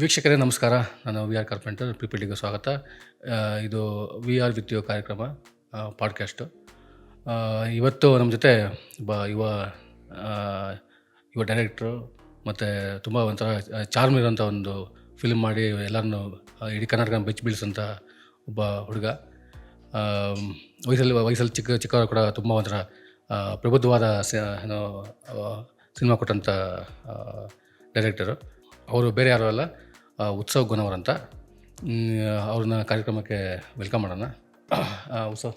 ವೀಕ್ಷಕರೇ, ನಮಸ್ಕಾರ. ನಾನು ವಿ ಆರ್ ಕಾರ್ಪೆಂಟರ್ ಪಿಪಿಟಿಗೆ ಸ್ವಾಗತ. ಇದು ವಿ ಆರ್ ವಿತ್ ಯು ಕಾರ್ಯಕ್ರಮ ಪಾಡ್ಕ್ಯಾಸ್ಟು ಇವತ್ತು ನಮ್ಮ ಜೊತೆ ಒಬ್ಬ ಯುವ ಯುವ ಡೈರೆಕ್ಟ್ರು ಮತ್ತು ತುಂಬ ಒಂಥರ ಚಾರ್ಮ್ ಇರೋಂಥ ಒಂದು ಫಿಲ್ಮ್ ಮಾಡಿ ಎಲ್ಲರನ್ನೂ ಇಡೀ ಕರ್ನಾಟಕ ಬೆಚ್ಚಿ ಬೀಳಿಸೋಂಥ ಒಬ್ಬ ಹುಡುಗ. ವಯಸ್ಸಲ್ಲಿ ವಯಸ್ಸಲ್ಲಿ ಚಿಕ್ಕ, ಚಿಕ್ಕವರು ಕೂಡ ತುಂಬ ಒಂಥರ ಪ್ರಬುದ್ಧವಾದ ಏನೋ ಸಿನಿಮಾ ಕೊಟ್ಟಂಥ ಡೈರೆಕ್ಟರು ಅವರು ಬೇರೆ ಯಾರು ಅಲ್ಲ. ಉತ್ಸವ್ ಗುಣವರ್ ಅಂತ. ಅವ್ರನ್ನ ಕಾರ್ಯಕ್ರಮಕ್ಕೆ ವೆಲ್ಕಮ್ ಮಾಡೋಣ. ಉತ್ಸವ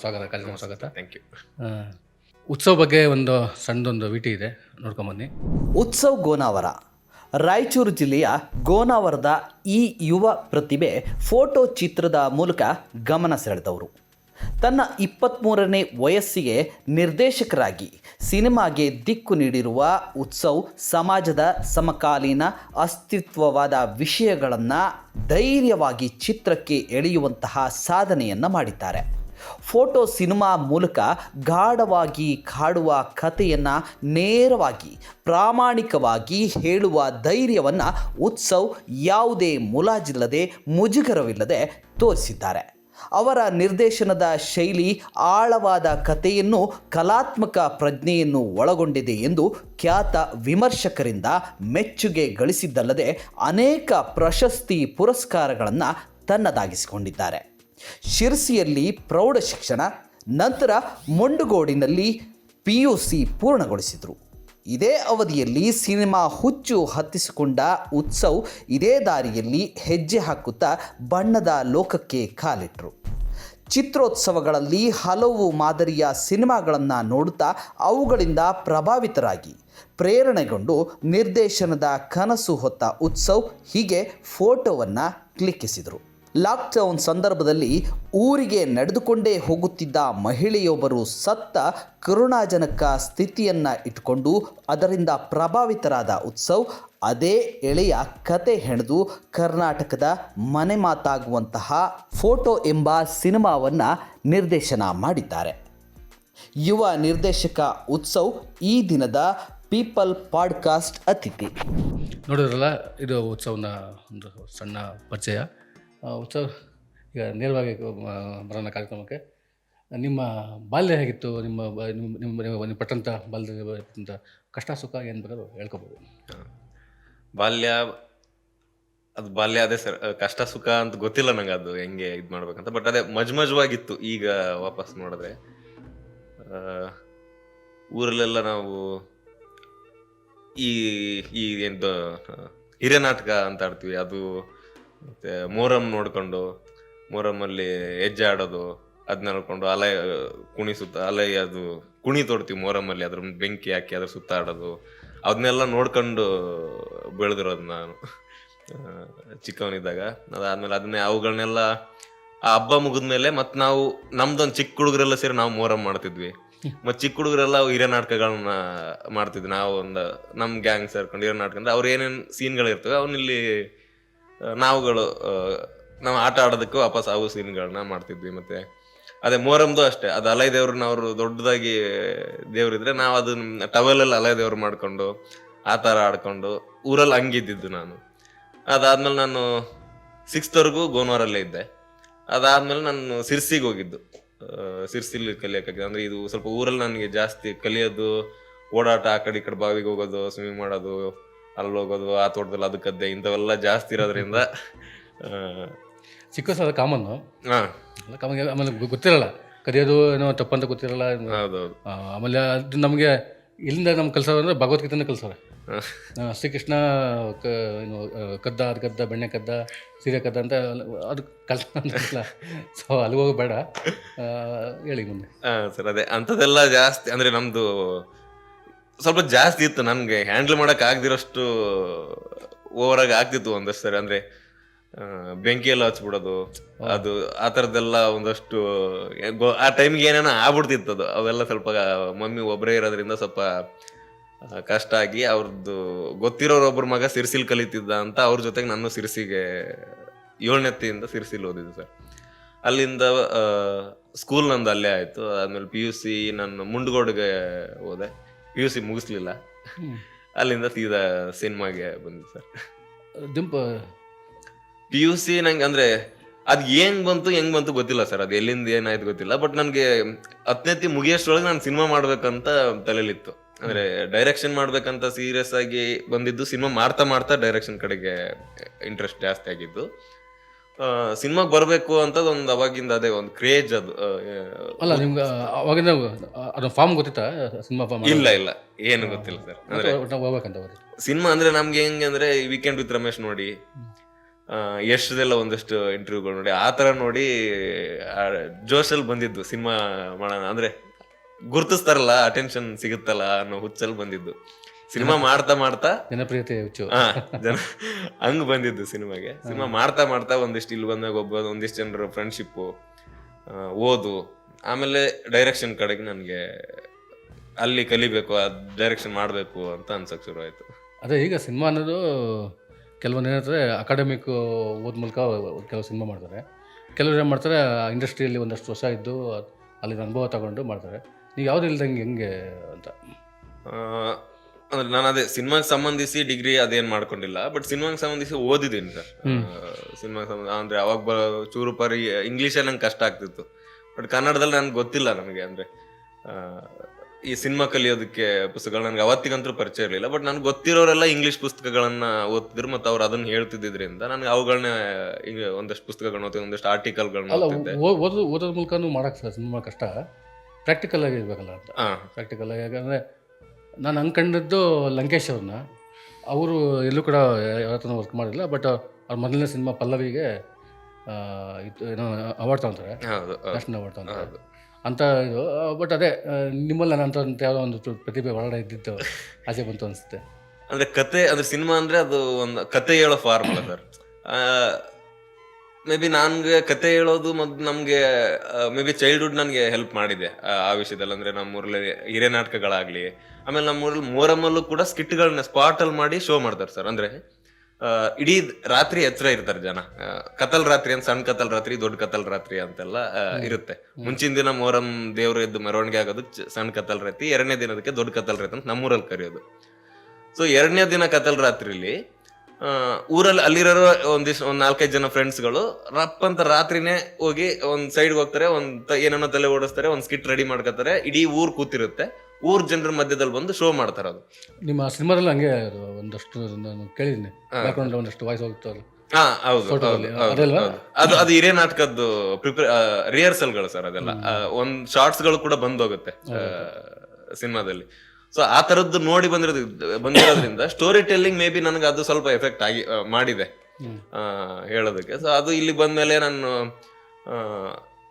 ಸ್ವಾಗತ ಕಾರ್ಯಕ್ರಮ ಸ್ವಾಗತ. ಥ್ಯಾಂಕ್ ಯು ಉತ್ಸವ ಬಗ್ಗೆ ಒಂದು ಸಣ್ಣದೊಂದು ವಿಟಿ ಇದೆ ನೋಡ್ಕೊಂಬನ್ನಿ ಉತ್ಸವ್ ಗೋನಾವರ. ರಾಯಚೂರು ಜಿಲ್ಲೆಯ ಗೋನಾವರದ ಈ ಯುವ ಪ್ರತಿಭೆ ಫೋಟೋ ಚಿತ್ರದ ಮೂಲಕ ಗಮನ ಸೆಳೆದವರು. ತನ್ನ ಇಪ್ಪತ್ತ್ಮೂರನೇ ವಯಸ್ಸಿಗೆ ನಿರ್ದೇಶಕರಾಗಿ ಸಿನಿಮಾಗೆ ದಿಕ್ಕು ನೀಡಿರುವ ಉತ್ಸವ್ ಸಮಾಜದ ಸಮಕಾಲೀನ ಅಸ್ತಿತ್ವವಾದ ವಿಷಯಗಳನ್ನು ಧೈರ್ಯವಾಗಿ ಚಿತ್ರಕ್ಕೆ ಎಳೆಯುವಂತಹ ಸಾಧನೆಯನ್ನು ಮಾಡಿದ್ದಾರೆ. ಫೋಟೋ ಸಿನಿಮಾ ಮೂಲಕ ಗಾಢವಾಗಿ ಕಾಡುವ ಕಥೆಯನ್ನು ನೇರವಾಗಿ, ಪ್ರಾಮಾಣಿಕವಾಗಿ ಹೇಳುವ ಧೈರ್ಯವನ್ನು ಉತ್ಸವ್ ಯಾವುದೇ ಮುಲಾಜಿಲ್ಲದೆ ಮುಜುಗರವಿಲ್ಲದೆ ತೋರಿಸಿದ್ದಾರೆ. ಅವರ ನಿರ್ದೇಶನದ ಶೈಲಿ ಆಳವಾದ ಕಥೆಯನ್ನು ಕಲಾತ್ಮಕ ಪ್ರಜ್ಞೆಯನ್ನು ಒಳಗೊಂಡಿದೆ ಎಂದು ಖ್ಯಾತ ವಿಮರ್ಶಕರಿಂದ ಮೆಚ್ಚುಗೆ ಗಳಿಸಿದ್ದಲ್ಲದೆ ಅನೇಕ ಪ್ರಶಸ್ತಿ ಪುರಸ್ಕಾರಗಳನ್ನು ತನ್ನದಾಗಿಸಿಕೊಂಡಿದ್ದಾರೆ. ಶಿರ್ಸಿಯಲ್ಲಿ ಪ್ರೌಢ ಶಿಕ್ಷಣ, ನಂತರ ಮೊಂಡುಗೋಡಿನಲ್ಲಿ ಪಿ ಸಿ ಪೂರ್ಣಗೊಳಿಸಿದರು. ಇದೇ ಅವಧಿಯಲ್ಲಿ ಸಿನಿಮಾ ಹುಚ್ಚು ಹತ್ತಿಸಿಕೊಂಡ ಉತ್ಸವ್ ಇದೇ ದಾರಿಯಲ್ಲಿ ಹೆಜ್ಜೆ ಹಾಕುತ್ತಾ ಬಣ್ಣದ ಲೋಕಕ್ಕೆ ಕಾಲಿಟ್ಟರು ಚಿತ್ರೋತ್ಸವಗಳಲ್ಲಿ ಹಲವು ಮಾದರಿಯ ಸಿನಿಮಾಗಳನ್ನು ನೋಡುತ್ತಾ ಅವುಗಳಿಂದ ಪ್ರಭಾವಿತರಾಗಿ ಪ್ರೇರಣೆಗೊಂಡು ನಿರ್ದೇಶನದ ಕನಸು ಹೊತ್ತ ಉತ್ಸವ್ ಹೀಗೆ ಫೋಟೋವನ್ನು ಕ್ಲಿಕ್ಕಿಸಿದರು. ಲಾಕ್ಡೌನ್ ಸಂದರ್ಭದಲ್ಲಿ ಊರಿಗೆ ನಡೆದುಕೊಂಡೇ ಹೋಗುತ್ತಿದ್ದ ಮಹಿಳೆಯೊಬ್ಬರು ಸತ್ತ ಕರುಣಾಜನಕ ಸ್ಥಿತಿಯನ್ನು ಇಟ್ಟುಕೊಂಡು ಅದರಿಂದ ಪ್ರಭಾವಿತರಾದ ಉತ್ಸವ್, ಅದೇ ಎಳೆಯ ಕತೆ ಹೆಣೆದು ಕರ್ನಾಟಕದ ಮನೆ ಮಾತಾಗುವಂತಹ ಫೋಟೋ ಎಂಬ ಸಿನಿಮಾವನ್ನು ನಿರ್ದೇಶನ ಮಾಡಿದ್ದಾರೆ. ಯುವ ನಿರ್ದೇಶಕ ಉತ್ಸವ್ ಈ ದಿನದ ಪೀಪಲ್ ಪಾಡ್ಕಾಸ್ಟ್ ಅತಿಥಿ. ನೋಡಿದ್ರಲ್ಲ, ಇದು ಉತ್ಸವನ ಒಂದು ಸಣ್ಣ ಪರಿಚಯ. ಉತ್ಸವ್ ಈಗ ನೇರವಾಗಿ ಬರೋಣ ಕಾರ್ಯಕ್ರಮಕ್ಕೆ. ನಿಮ್ಮ ಬಾಲ್ಯ ಹೇಗಿತ್ತು? ನಿಮ್ಮ ನಿಮ್ಮ ನಿಮ್ಮ ನೀವು ಪಟ್ಟಂಥ ಬಾಲ್ಯದಲ್ಲಿ ಪಟ್ಟಂಥ ಕಷ್ಟ, ಸುಖ ಏನು ಬರೋದು ಹೇಳ್ಕೊಬೋದು. ಬಾಲ್ಯ, ಅದು ಬಾಲ್ಯ ಅದೇ ಸರ್. ಕಷ್ಟ, ಸುಖ ಅಂತ ಗೊತ್ತಿಲ್ಲ ನಂಗೆ ಅದು ಹೆಂಗೆ ಇದು ಮಾಡ್ಬೇಕಂತ. ಬಟ್ ಅದೇ ಮಜ್ ಮಜವಾಗಿತ್ತು ಈಗ ವಾಪಸ್ ನೋಡಿದ್ರೆ. ಊರಲ್ಲೆಲ್ಲ ನಾವು ಈ ಈ ಏನು ಹಿರಿಯ ನಾಟಕ ಅಂತ ಆಡ್ತೀವಿ. ಅದು ಮತ್ತೆ ಮೊಹರಂ ನೋಡ್ಕೊಂಡು ಅಲ್ಲಿ ಹೆಜ್ಜೆ ಆಡೋದು ಅದನ್ನ ನೋಡ್ಕೊಂಡು ಅಲೆ ಕುಣಿಸುತ್ತ ಅಲೆ ಅದು ಕುಣಿ ತೋಡ್ತೀವಿ ಮೊಹರಮ್ಮಲ್ಲಿ ಅದ್ರ ಮುಂದೆ ಬೆಂಕಿ ಹಾಕಿ ಅದ್ರ ಸುತ್ತ ಆಡೋದು. ಅದನ್ನೆಲ್ಲ ನೋಡ್ಕೊಂಡು ಬೆಳೆದಿರೋದು ನಾನು. ಚಿಕ್ಕವನಿದ್ದಾಗ. ಅದಾದ್ಮೇಲೆ ಅದನ್ನೇ ಅವುಗಳನ್ನೆಲ್ಲ ಆ ಹಬ್ಬ ಮುಗಿದ್ಮೇಲೆ ಮತ್ ನಾವು ನಮ್ದೊಂದು ಚಿಕ್ಕ ಹುಡುಗರೆಲ್ಲ ಸೇರಿ ನಾವು ಮೊಹರಂ ಮಾಡ್ತಿದ್ವಿ. ಮತ್ ಚಿಕ್ಕ ಹುಡುಗರೆಲ್ಲ ಹಿರಿಯ ನಾಟಕಗಳನ್ನ ಮಾಡ್ತಿದ್ವಿ. ನಾವು ಒಂದು ನಮ್ ಗ್ಯಾಂಗ್ ಸೇರ್ಕೊಂಡು ಹಿರಿಯ ನಾಟಕ ಅಂದ್ರೆ ಅವ್ರ ಏನೇನ್ ಸೀನ್ಗಳು ಇರ್ತವೆ ಆ, ನಾವುಗಳು ನಾವು ಆಟ ಆಡೋದಕ್ಕೂ ವಾಪಸ್ ಅವು ಸೀನ್ಗಳನ್ನ ಮಾಡ್ತಿದ್ವಿ ಮತ್ತೆ. ಅದೇ ಮೊಹರಂದು ಅಷ್ಟೇ, ಅದು ಅಲೈ ದೇವ್ರನ್ನ ಅವರು ದೊಡ್ಡದಾಗಿ ದೇವ್ರಿದ್ರೆ ನಾವು ಅದನ್ನ ಟವೆಲಲ್ಲಿ ಅಲೈ ದೇವ್ರು ಮಾಡ್ಕೊಂಡು ಆ ಥರ ಆಡ್ಕೊಂಡು ಊರಲ್ಲಿ ಹಂಗಿದ್ದಿದ್ದು ನಾನು. ಅದಾದ್ಮೇಲೆ ನಾನು ಸಿಕ್ಸ್ತ್ವರೆಗೂ ಗೋನ್ವಾರಲ್ಲೇ ಇದ್ದೆ. ಅದಾದ್ಮೇಲೆ ನಾನು ಸಿರ್ಸಿಗೆ ಹೋಗಿದ್ದು. ಸಿರ್ಸಿಲಿ ಕಲಿಯೋಕ್ಕಾಗಿದೆ ಅಂದ್ರೆ ಇದು ಸ್ವಲ್ಪ ಊರಲ್ಲಿ ನನಗೆ ಜಾಸ್ತಿ ಕಲಿಯೋದು, ಓಡಾಟ ಆ ಕಡೆ ಈ ಕಡೆ ಬಾವಿಗೆ ಹೋಗೋದು ಸ್ವಿಮ್ಮಿಂಗ್ ಮಾಡೋದು ಅಲ್ಲಿ ಹೋಗೋದು ಆ ತೋಟದಲ್ಲಿ ಅದಕ್ಕದ್ದೆ ಇಂಥವೆಲ್ಲ ಜಾಸ್ತಿ ಇರೋದ್ರಿಂದ ಚಿಕ್ಕ ವಯಸ್ಸು ಕಾಮನ್ನು. ಹಾ. ಕಾಮನ್ ಆಮೇಲೆ ಗೊ- ಗೊತ್ತಿರಲ್ಲ. ಕದಿಯೋದು ಏನೋ ತಪ್ಪಂತ ಗೊತ್ತಿರಲ್ಲ. ಹೌದೌದು. ಆ, ಆಮೇಲೆ ಅದು ನಮಗೆ ಇಲ್ಲಿಂದ ನಮ್ಮ ಕಲ್ಸೋರು ಅಂದರೆ ಭಗವದ್ಗೀತೆನ ಕಲಿಸೋರೆ. ಹ. ಶ್ರೀಕೃಷ್ಣ ಕ ಏನು ಆ, ಕದ್ದ ಅದು ಕದ್ದ ಬೆಣ್ಣೆ ಕದ್ದ ಸೀರೆ ಕದ್ದ ಅಂತ ಅದು ಕಲ್ಸ ಸೊ ಅಲ್ಲಿ ಹೋಗಿ ಬೇಡ. ಆ, ಹೇಳಿ ಮುಂದೆ. ಹಾ ಸರ್ ಅದೇ. ಅಂಥದ್ದೆಲ್ಲ ಜಾಸ್ತಿ ಅಂದ್ರೆ ನಮ್ದು ಸ್ವಲ್ಪ ಜಾಸ್ತಿ ಇತ್ತು ನನ್ಗೆ. ಹ್ಯಾಂಡಲ್ ಮಾಡಕ್ ಆಗದಿರೋಷ್ಟು ಓವರ್ ಆಗಿ ಆಗ್ತಿತ್ತು ಒಂದಷ್ಟು ಸರಿ. ಅಂದ್ರೆ ಬೆಂಕಿ ಎಲ್ಲ ಹಚ್ಬಿಡೋದು ಅದು ಆ ಥರದ್ದೆಲ್ಲ ಒಂದಷ್ಟು ಗೊ- ಆ ಟೈಮ್ಗೆ ಏನೇನೋ ಆಗ್ಬಿಡ್ತಿತ್ತು ಅದು. ಅವೆಲ್ಲ ಸ್ವಲ್ಪ ಮಮ್ಮಿ ಒಬ್ಬರೇ ಇರೋದ್ರಿಂದ ಸ್ವಲ್ಪ ಆ, ಕಷ್ಟ ಆಗಿ ಅವ್ರದ್ದು ಗೊತ್ತಿರೋರೊಬ್ಬರ ಮಗ ಸಿರ್ಸಿಲ್ ಕಲಿತಿದ್ದ ಅಂತ ಅವ್ರ ಜೊತೆಗೆ ನಾನು ಸಿರ್ಸಿಗೆ ಏಳನೆತ್ತಿಯಿಂದ ಸಿರ್ಸಿಲ್ ಓದಿದ್ದು ಸರ್. ಅಲ್ಲಿಂದ ಸ್ಕೂಲ್ ನಂದು ಅಲ್ಲೇ ಆಯ್ತು. ಆಮೇಲೆ ಪಿ ಯು ಸಿ ನಾನು ಮುಂಡಗೋಡ್ಗೆ ಹೋದೆ. ಯು ಸಿ ಮುಗಿಸ್ಲಿಲ್ಲ. ಅಲ್ಲಿಂದ ಸೀದಾ ಸಿನಿಮಾಗೆ ಬಂದಿದ್ದು ಸರ್. ದಿಂಪ. ಪಿ ಯು ಸಿ ನಂಗೆ ಅಂದ್ರೆ ಅದ್ ಏನ್ ಬಂತು ಹೆಂಗ್ ಬಂತು ಗೊತ್ತಿಲ್ಲ ಸರ್. ಅದು ಎಲ್ಲಿಂದ ಏನಾಯ್ತು ಗೊತ್ತಿಲ್ಲ. ಬಟ್ ನನಗೆ ಹತ್ತನೇತಿ ಮುಗಿಯೋಷ್ಟ್ರೊಳಗೆ ನಾನು ಸಿನಿಮಾ ಮಾಡ್ಬೇಕಂತ ತಲೆಲಿತ್ತು. ಅಂದ್ರೆ ಡೈರೆಕ್ಷನ್ ಮಾಡ್ಬೇಕಂತ ಸೀರಿಯಸ್ ಆಗಿ ಬಂದಿದ್ದು ಸಿನಿಮಾ ಮಾಡ್ತಾ ಮಾಡ್ತಾ ಡೈರೆಕ್ಷನ್ ಕಡೆಗೆ ಇಂಟ್ರೆಸ್ಟ್ ಜಾಸ್ತಿ ಆಗಿದ್ದು. ಸಿನಿಮಾಗ್ ಬರ್ಬೇಕು ಅಂತ ಒಂದ್ ಅವಾಗಿಂದ ಅದೇ ಒಂದ್ ಕ್ರೇಜ್ ಅದು. ಅಲ್ಲ ನಿಮ್ಗೆ ಅವಾಗಿಂದ ಅದು ಫಾರ್ಮ್ ಗೊತ್ತಿತ್ತಾ? ಸಿನಿಮಾ ಫಾರ್ಮ್ ಇಲ್ಲ ಇಲ್ಲ. ಏನು ಗೊತ್ತಿಲ್ಲ ಸರ್. ಅಂದ್ರೆ ಹೋಗ್ಬೇಕಂತ ಸಿನಿಮಾ ಅಂದ್ರೆ ನಮ್ಗೆ ಹೆಂಗೆ ಅಂದ್ರೆ ವೀಕೆಂಡ್ ವಿತ್ ರಮೇಶ್ ನೋಡಿ ಎಷ್ಟದೆಲ್ಲ ಯಶ್ದೆಲ್ಲ ಒಂದಷ್ಟು ಇಂಟರ್ವ್ಯೂಗಳು ನೋಡಿ ಆ ತರ ನೋಡಿ ಜೋಶಲ್ಲಿ ಬಂದಿದ್ದು ಸಿನಿಮಾ ಮಾಡೋಣ. ಅಂದ್ರೆ ಗುರ್ತಿಸ್ತಾರಲ್ಲ ಅಟೆನ್ಷನ್ ಸಿಗುತ್ತಲ್ಲ ಅನ್ನೋ ಹುಚ್ಚಲ್ಲಿ ಬಂದಿದ್ದು. ಸಿನಿಮಾ ಮಾಡ್ತಾ ಮಾಡ್ತಾ ಜನಪ್ರಿಯತೆ ಹೆಚ್ಚು. ಜನ ಹಂಗ್ ಬಂದಿದ್ದು ಸಿನಿಮಾಗೆ. ಸಿನಿಮಾ ಮಾಡ್ತಾ ಮಾಡ್ತಾ ಒಂದಿಷ್ಟು ಇಲ್ಲಿ ಬಂದಾಗ ಒಬ್ಬ ಒಂದಿಷ್ಟು ಜನರ ಫ್ರೆಂಡ್ಶಿಪ್ ಓದು. ಆಮೇಲೆ ಡೈರೆಕ್ಷನ್ ಕಡೆಗೆ ನನಗೆ ಅಲ್ಲಿ ಕಲಿಬೇಕು ಡೈರೆಕ್ಷನ್ ಮಾಡಬೇಕು ಅಂತ ಅನ್ಸಕ್ ಶುರು ಆಯ್ತು. ಅದೇ ಈಗ ಸಿನಿಮಾ ಅನ್ನೋದು ಕೆಲವೊಂದು ಏನಂತಾರೆ ಅಕಾಡೆಮಿಕ್ ಓದ್ ಮೂಲಕ ಕೆಲವು ಸಿನಿಮಾ ಮಾಡ್ತಾರೆ. ಕೆಲವರು ಏನು ಮಾಡ್ತಾರೆ ಇಂಡಸ್ಟ್ರಿಯಲ್ಲಿ ಒಂದಷ್ಟು ವರ್ಷ ಇದ್ದು ಅಲ್ಲಿನ ಅನುಭವ ತಗೊಂಡು ಮಾಡ್ತಾರೆ. ನೀವು ಯಾವ್ದು ಇಲ್ದಂಗೆ ಹೆಂಗೆ ಅಂತ? ಆ, ಅಂದ್ರೆ ನಾನು ಅದೇ ಸಿನಿಮಾಗೆ ಸಂಬಂಧಿಸಿ ಡಿಗ್ರಿ ಅದೇನ್ ಮಾಡ್ಕೊಂಡಿಲ್ಲ ಬಟ್ ಸಿನಿಮಾಗೆ ಸಂಬಂಧಿಸಿ ಓದಿದ್ದೀನಿ ಸರ್. ಸಿನಿಮಾಗೆ ಸಂಬಂಧ ಅಂದ್ರೆ ಅವಾಗ ಚೂರು ಪರಿ ಇಂಗ್ಲೀಷೇ ನಂಗೆ ಕಷ್ಟ ಆಗ್ತಿತ್ತು. ಬಟ್ ಕನ್ನಡದಲ್ಲಿ ನನ್ಗೆ ಗೊತ್ತಿಲ್ಲ ನನಗೆ ಅಂದ್ರೆ ಈ ಸಿನಿಮಾ ಕಲಿಯೋದಕ್ಕೆ ಪುಸ್ತಕಗಳು ನನಗೆ ಅವತ್ತಿಗಂತೂ ಪರಿಚಯ ಇರಲಿಲ್ಲ ಬಟ್ ನನ್ಗೆ ಗೊತ್ತಿರೋರೆಲ್ಲ ಇಂಗ್ಲಿಷ್ ಪುಸ್ತಕಗಳನ್ನ ಓದ್ತಿದ್ರು ಮತ್ತೆ ಅವ್ರು ಅದನ್ನ ಹೇಳ್ತಿದ್ದಿದ್ರಿಂದ ನನಗೆ ಅವುಗಳನ್ನ ಒಂದಷ್ಟು ಪುಸ್ತಕಗಳನ್ನ ಓದ್ತಿದ್ದೆ ಒಂದಷ್ಟು ಆರ್ಟಿಕಲ್ಗಳನ್ನ ಓದೋದ್ರ ಮೂಲಕ ಮಾಡಕ್ಕೆ ಸರ್ ಸಿನಿಮಾ ಕಷ್ಟ. ಪ್ರಾಕ್ಟಿಕಲ್ ಆಗಿ ಇರ್ಬೇಕಲ್ಲ ಅಂತ. ಪ್ರಾಕ್ಟಿಕಲ್ ಆಗಿ ಯಾಕಂದರೆ ನಾನು ಅಂದ್ಕೊಂಡಿದ್ದು ಲಂಕೇಶ್ ಅವ್ರನ್ನ. ಅವರು ಎಲ್ಲೂ ಕೂಡ ಯಾವತ್ತೂ ವರ್ಕ್ ಮಾಡಿಲ್ಲ ಬಟ್ ಅವ್ರ ಮೊದಲನೇ ಸಿನಿಮಾ ಪಲ್ಲವಿಗೆ ಇದು ಏನೋ ಅವಾರ್ಡ್ ತಗೊಂತಾರೆ. ನ್ಯಾಷನಲ್ ಅವಾರ್ಡ್ ತಗೊಂತಾರೆ. ಅಂತ ಇದು ಬಟ್ ಅದೇ ನಿಮ್ಮಲ್ಲಿ ನಾನು ಅಂತ ಯಾವುದೋ ಒಂದು ಪ್ರತಿಭೆ ಒಳಗಡೆ ಇದ್ದಿದ್ದು ಆಸೆ ಬಂತು ಅನಿಸುತ್ತೆ. ಅಂದರೆ ಕತೆ ಅಂದ್ರೆ ಸಿನಿಮಾ ಅಂದರೆ ಅದು ಒಂದು ಕತೆ ಹೇಳೋ ಫಾರ್ಮುಲಾ ಸರ್ ಮೇ ಬಿ ನನ್ಗೆ ಕತೆ ಹೇಳೋದು ಮತ್ತು ನಮಗೆ ಮೇ ಬಿ ಚೈಲ್ಡ್ಹುಡ್ ನನಗೆ ಹೆಲ್ಪ್ ಮಾಡಿದೆ ಆ, ಆ ವಿಷಯದಲ್ಲಿ. ಅಂದರೆ ನಮ್ಮೂರಲ್ಲಿ ಹಿರಿಯ ನಾಟಕಗಳಾಗ್ಲಿ ಆಮೇಲೆ ನಮ್ಮೂರಲ್ಲಿ ಮೋರಮಲ್ಲೂ ಕೂಡ ಸ್ಕಿಟ್ಗಳನ್ನ ಸ್ಪಾಟ್ ಅಲ್ಲಿ ಮಾಡಿ ಶೋ ಮಾಡ್ತಾರೆ ಸರ್ ಅಂದ್ರೆ ಇಡೀ ರಾತ್ರಿ ಎಚ್ಚರ ಇರ್ತಾರೆ ಜನ. ಕತಲ್ ರಾತ್ರಿ ಅಂತ ಸಣ್ಣ ಕತಲ್ ರಾತ್ರಿ ದೊಡ್ಡ ಕತಲ್ ರಾತ್ರಿ ಅಂತೆಲ್ಲ ಇರುತ್ತೆ. ಮುಂಚಿನ ದಿನ ಮೋರಂ ದೇವ್ರ ಎದ್ದು ಮೆರವಣಿಗೆ ಆಗೋದು ಸಣ್ಣ ಕತಲ್ ರಾತ್ರಿ ಎರಡನೇ ದಿನದಕ್ಕೆ ದೊಡ್ಡ ಕತಲ್ ರಾತ್ರಿ ಅಂತ ನಮ್ಮೂರಲ್ಲಿ ಕರೆಯೋದು. ಸೊ ಎರಡನೇ ದಿನ ಕತಲ್ ರಾತ್ರಿಲಿ ಊರಲ್ಲಿ ಅಲ್ಲಿರೋ ಒಂದಿಷ್ಟು ಒಂದ್ ನಾಲ್ಕೈದು ಜನ ಫ್ರೆಂಡ್ಸ್ಗಳು ರಪ್ ಅಂತ ರಾತ್ರಿನೇ ಹೋಗಿ ಒಂದ್ ಸೈಡ್ ಹೋಗ್ತಾರೆ ಒಂದ್ ಏನೇನೋ ತಲೆ ಓಡಿಸ್ತಾರೆ ಒಂದ್ ಸ್ಕಿಟ್ ರೆಡಿ ಮಾಡ್ಕೋತಾರೆ ಇಡೀ ಊರ್ ಕೂತಿರುತ್ತೆ. ಊರ್ ಜನರ ಮಧ್ಯದಲ್ಲಿ ಬಂದು ಶೋ ಮಾಡ್ತಾರೆ ಅದು. ನಿಮ್ಮ ಸಿನಿಮಾದಲ್ಲಿ ಹಂಗೆ ಅದು ಒಂದಷ್ಟು ನಾನು ಕೇಳಿದ್ದೀನಿ. ಬ್ಯಾಕ್ಗ್ರೌಂಡ್ ಒಂದಷ್ಟು ವಾಯ್ಸ್ ಹೋಗ್ತಾರೆ ಹಾ ಹೌದು ಅದಲ್ವಾ? ಅದು ಅದು ಹಿರಿಯ ನಾಟಕದ್ದು ಪ್ರಿಪೇರ್ ರಿಹರ್ಸಲ್ಗಳು ಸರ್ ಅದೆಲ್ಲ. ಒಂದ್ ಶಾರ್ಟ್ಸ್ಗಳು ಕೂಡ ಬಂದೋಗುತ್ತೆ ಸಿನಿಮಾದಲ್ಲಿ. ಸೊ ಆ ತರದ್ದು ನೋಡಿ ಬಂದಿರೋದು ಬಂದಿರೋದ್ರಿಂದ ಸ್ಟೋರಿ ಟೆಲ್ಲಿಂಗ್ ಮೇ ಬಿ ನನಗೆ ಅದು ಸ್ವಲ್ಪ ಎಫೆಕ್ಟ್ ಆಗಿ ಮಾಡಿದೆ ಹೇಳೋದಕ್ಕೆ. ಸೊ ಅದು ಇಲ್ಲಿ ಬಂದ್ಮೇಲೆ ನಾನು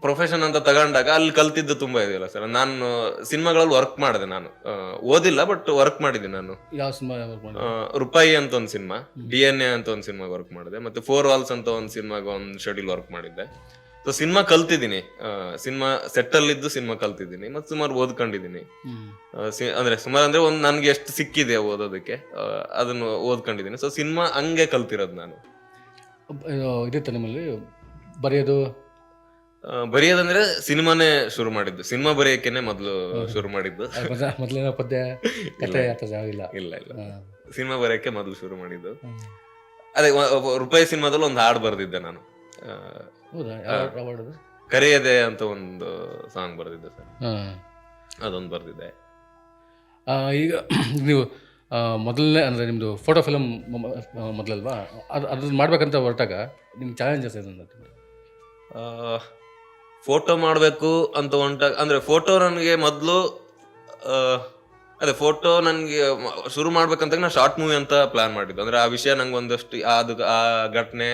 ಪ್ರೊಫೆಷನ್ ಅಂತ ತಗೊಂಡಾಗ ಅಲ್ಲಿ ಕಲ್ತಿದ್ದು ತುಂಬಾ ಇದೆಯಲ್ಲ ಸರ್ ನಾನು ಸಿನಿಮಾಗಳಲ್ಲಿ ವರ್ಕ್ ಮಾಡಿದೆ ನಾನು. ಆ, ಓದಿಲ್ಲ ಬಟ್ ವರ್ಕ್ ಮಾಡಿದ್ದೀನಿ ನಾನು. ಯಾವ ಸಿನಿಮಾ? ಆ, ರೂಪಾಯಿ ಅಂತ ಒಂದು ಸಿನಿಮಾ ಡಿ ಎನ್ ಎ ಅಂತ ಒಂದು ಸಿನಿಮಾ ವರ್ಕ್ ಮಾಡಿದೆ ಮತ್ತೆ ಫೋರ್ ವಾಲ್ಸ್ ಅಂತ ಒಂದು ಸಿನಿಮಾಗ ಒಂದು ಶೆಡ್ಯೂಲ್ ವರ್ಕ್ ಮಾಡಿದ್ದೆ. ಸೊ ಸಿನಿಮಾ ಕಲ್ತಿದ್ದೀನಿ. ಸಿನಿಮಾ ಸೆಟ್ಟಲ್ಲಿದ್ದು ಸಿನಿಮಾ ಕಲ್ತಿದ್ದೀನಿ ಮತ್ತೆ ಸುಮಾರು ಓದ್ಕೊಂಡಿದ್ದೀನಿ. ಹ್ಮ್. ಆ, ಸಿ- ಅಂದ್ರೆ ಸುಮಾರು ಅಂದ್ರೆ ಒಂದು ನನ್ಗೆ ಎಷ್ಟು ಸಿಕ್ಕಿದೆ ಓದೋದಕ್ಕೆ ಅದನ್ನ ಅದನ್ನು ಓದ್ಕೊಂಡಿದ್ದೀನಿ. ಸೊ ಸಿನಿಮಾ ಹಂಗೆ ಕಲ್ತಿರೋದು ನಾನು. ಇದು ನಿಮ್ಮಲ್ಲಿ? ಬರೆಯೋದು? ಬರೆಯೋದಂದ್ರೆ ಸಿನಿಮಾನೇ ಶುರು ಮಾಡಿದ್ದು. ಸಿನಿಮಾ ಬರೆಯೋಕೆನೆ ಮೊದಲು ಶುರು ಮಾಡಿದ್ದು. ಮೊದಲಿನ ಪದ್ಯ ಕತೆ ಇಲ್ಲ. ಇಲ್ಲ ಇಲ್ಲ. ಸಿನಿಮಾ ಬರೆಯಕ್ಕೆ ಮೊದಲು ಶುರು ಮಾಡಿದ್ದು. ಅದೇ ರೂಪಾಯಿ ಸಿನಿಮಾದಲ್ಲಿ ಒಂದು ಹಾಡು ಬರೆದಿದ್ದೆ ನಾನು. ಕರೆಯದೆ ಅಂತ ಒಂದು ಸಾಂಗ್ ಬರೆದಿದ್ದೆ ಸರ್. ಅದೊಂದು ಬರೆದಿದ್ದೆ. ಈಗ ನೀವು ಮೊದಲನೇ ಅಂದರೆ ನಿಮ್ಮದು ಫೋಟೋ ಫಿಲಮ್ ಮೊದಲಲ್ವಾ? ಅದು ಅದನ್ನ ಮಾಡ್ಬೇಕಂತ ಹೊರಟಾಗ ನಿಮ್ಗೆ ಚಾಲೆಂಜಸ್ ಏನು ಫೋಟೋ ಮಾಡಬೇಕು ಅಂತ ಹೊಂಟ ಅಂದ್ರೆ ಫೋಟೋ ನನಗೆ ಮೊದಲು ಅದೇ ಫೋಟೋ ನನಗೆ ಶುರು ಮಾಡ್ಬೇಕಂತ ನಾನು ಶಾರ್ಟ್ ಮೂವಿ ಅಂತ ಪ್ಲಾನ್ ಮಾಡಿದ್ದು. ಅಂದ್ರೆ ಆ ವಿಷಯ ನಂಗೆ ಒಂದಷ್ಟು ಅದು, ಆ ಘಟನೆ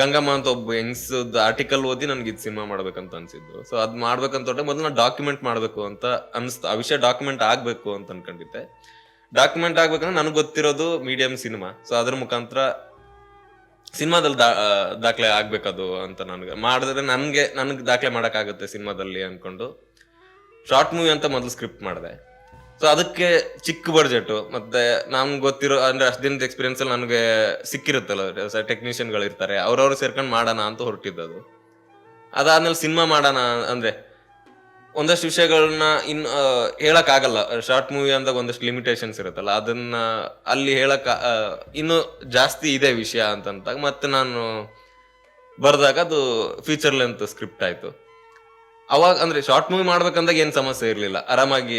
ಗಂಗಮ್ಮ ಅಂತ ಒಬ್ಬ ಹೆಂಗ್ಸದ ಆರ್ಟಿಕಲ್ ಓದಿ ನನಗೆ ಇದು ಸಿನಿಮಾ ಮಾಡ್ಬೇಕಂತ ಅನ್ಸಿದ್ದು. ಸೊ ಅದು ಮಾಡ್ಬೇಕಂತ ಹೊಟ್ಟೆ ಮೊದಲು ನಾನು ಡಾಕ್ಯುಮೆಂಟ್ ಮಾಡಬೇಕು ಅಂತ ಅನ್ಸ್ತು. ಆ ವಿಷಯ ಡಾಕ್ಯುಮೆಂಟ್ ಆಗಬೇಕು ಅಂತ ಅನ್ಕೊಂಡಿದ್ದೆ. ಡಾಕ್ಯುಮೆಂಟ್ ಆಗ್ಬೇಕಂದ್ರೆ ನನಗೆ ಗೊತ್ತಿರೋದು ಮೀಡಿಯಂ ಸಿನಿಮಾ ಸೊ ಅದ್ರ ಮುಖಾಂತರ ಸಿನಿಮಾದಲ್ಲಿ ದಾ ದಾಖಲೆ ಆಗ್ಬೇಕದು ಅಂತ ನನಗೆ. ಮಾಡಿದ್ರೆ ನನಗೆ ನನಗೆ ದಾಖಲೆ ಮಾಡೋಕ್ಕಾಗುತ್ತೆ ಸಿನಿಮಾದಲ್ಲಿ ಅನ್ಕೊಂಡು. ಶಾರ್ಟ್ ಮೂವಿ ಅಂತ ಮೊದಲು ಸ್ಕ್ರಿಪ್ಟ್ ಮಾಡಿದೆ. ಸೊ ಅದಕ್ಕೆ ಚಿಕ್ಕ ಬಡ್ಜೆಟ್ ಮತ್ತೆ ನಮ್ಗೆ ಗೊತ್ತಿರೋ, ಅಂದ್ರೆ ಅಷ್ಟು ದಿನದ ಎಕ್ಸ್ಪೀರಿಯನ್ಸ್ ಅಲ್ಲಿ ನನಗೆ ಸಿಕ್ಕಿರುತ್ತಲ್ಲ ಟೆಕ್ನಿಷಿಯನ್ಗಳು ಇರ್ತಾರೆ ಅವ್ರವ್ರು ಸೇರ್ಕೊಂಡು ಮಾಡೋಣ ಅಂತ ಹೊರಟಿದ್ದದು. ಅದಾದ್ಮೇಲೆ ಸಿನಿಮಾ ಮಾಡೋಣ ಅಂದ್ರೆ ಒಂದಷ್ಟು ವಿಷಯಗಳನ್ನ ಇನ್ ಹೇಳಕ್ ಆಗಲ್ಲ ಶಾರ್ಟ್ ಮೂವಿ ಅಂದಾಗ ಒಂದಷ್ಟು ಲಿಮಿಟೇಷನ್ಸ್ ಇರುತ್ತಲ್ಲ, ಅದನ್ನ ಅಲ್ಲಿ ಹೇಳಕ್ ಇನ್ನು ಜಾಸ್ತಿ ಇದೆ ವಿಷಯ ಅಂತಂದಾಗ ಮತ್ತೆ ನಾನು ಬರೆದಾಗ ಅದು ಫೀಚರ್ ಲೆಂತ್ ಸ್ಕ್ರಿಪ್ಟ್ ಆಯ್ತು. ಅವಾಗ, ಅಂದ್ರೆ ಶಾರ್ಟ್ ಮೂವಿ ಮಾಡ್ಬೇಕಂದಾಗ ಏನ್ ಸಮಸ್ಯೆ ಇರಲಿಲ್ಲ. ಆರಾಮಾಗಿ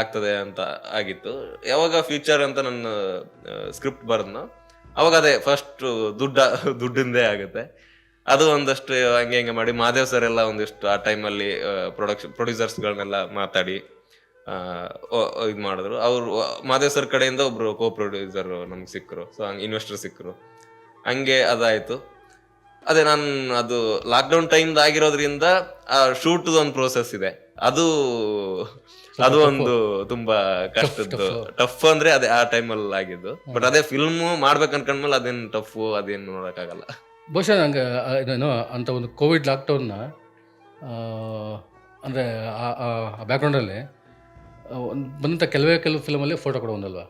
ಆಗ್ತದೆ ಅಂತ ಆಗಿತ್ತು. ಯಾವಾಗ ಫ್ಯೂಚರ್ ಅಂತ ನನ್ನ ಸ್ಕ್ರಿಪ್ಟ್ ಬರ್ದ್ನೋ, ಅವಾಗ ಅದೇ ಫಸ್ಟ್ ದುಡ್ಡ, ದುಡ್ಡಿಂದೇ ಆಗುತ್ತೆ. ಅದು ಒಂದಷ್ಟು ಹಂಗೆ ಹಂಗೆ ಮಾಡಿ ಮಾದೇವ್ ಸರ್ ಎಲ್ಲ ಒಂದಿಷ್ಟು ಆ ಟೈಮಲ್ಲಿ ಪ್ರೊಡಕ್ಷನ್ ಪ್ರೊಡ್ಯೂಸರ್ಸ್ಗಳನ್ನೆಲ್ಲ ಮಾತಾಡಿ ಇದು ಮಾಡಿದ್ರು. ಅವರು ಮಾದೇವ್ ಸರ್ ಕಡೆಯಿಂದ ಒಬ್ರು ಕೋ ಪ್ರೊಡ್ಯೂಸರ್ ನಮ್ಗೆ ಸಿಕ್ಕರು ಸೊ ಹಂಗೆ ಇನ್ವೆಸ್ಟರ್ ಸಿಕ್ಕರು ಹಂಗೆ ಅದಾಯಿತು. ಅದೇ ನಾನು ಅದು ಲಾಕ್ಡೌನ್ ಟೈಮ್ ಆಗಿರೋದ್ರಿಂದ ಆ ಶೂಟ್ ಒಂದು ಪ್ರೋಸೆಸ್ ಇದೆ. ಅದು ಅದು ಒಂದು ತುಂಬಾ ಕಷ್ಟದ್ದು. ಟಫ್ ಅಂದ್ರೆ ಅದೇ ಆ ಟೈಮಲ್ಲಿ ಆಗಿದ್ದು. ಬಟ್ ಅದೇ ಫಿಲ್ಮ್ ಮಾಡ್ಬೇಕು ಅನ್ಕೊಂಡ್ಮೇಲೆ ಅದೇನ್ ಟಫ್ ಅದೇನು ನೋಡಕ್ಕಾಗಲ್ಲ. ಬಹುಶಃ ನಂಗೆ ಇದೇನು ಅಂಥ ಒಂದು ಕೋವಿಡ್ ಲಾಕ್ಡೌನ್ನ ಅಂದರೆ ಆ ಬ್ಯಾಕ್ಗ್ರೌಂಡಲ್ಲಿ ಒಂದು ಬಂದಂಥ ಕೆಲವೇ ಕೆಲವು ಫಿಲಮಲ್ಲಿ ಫೋಟೋ ಕೊಡೋ ಒಂದಲ್ವಾ?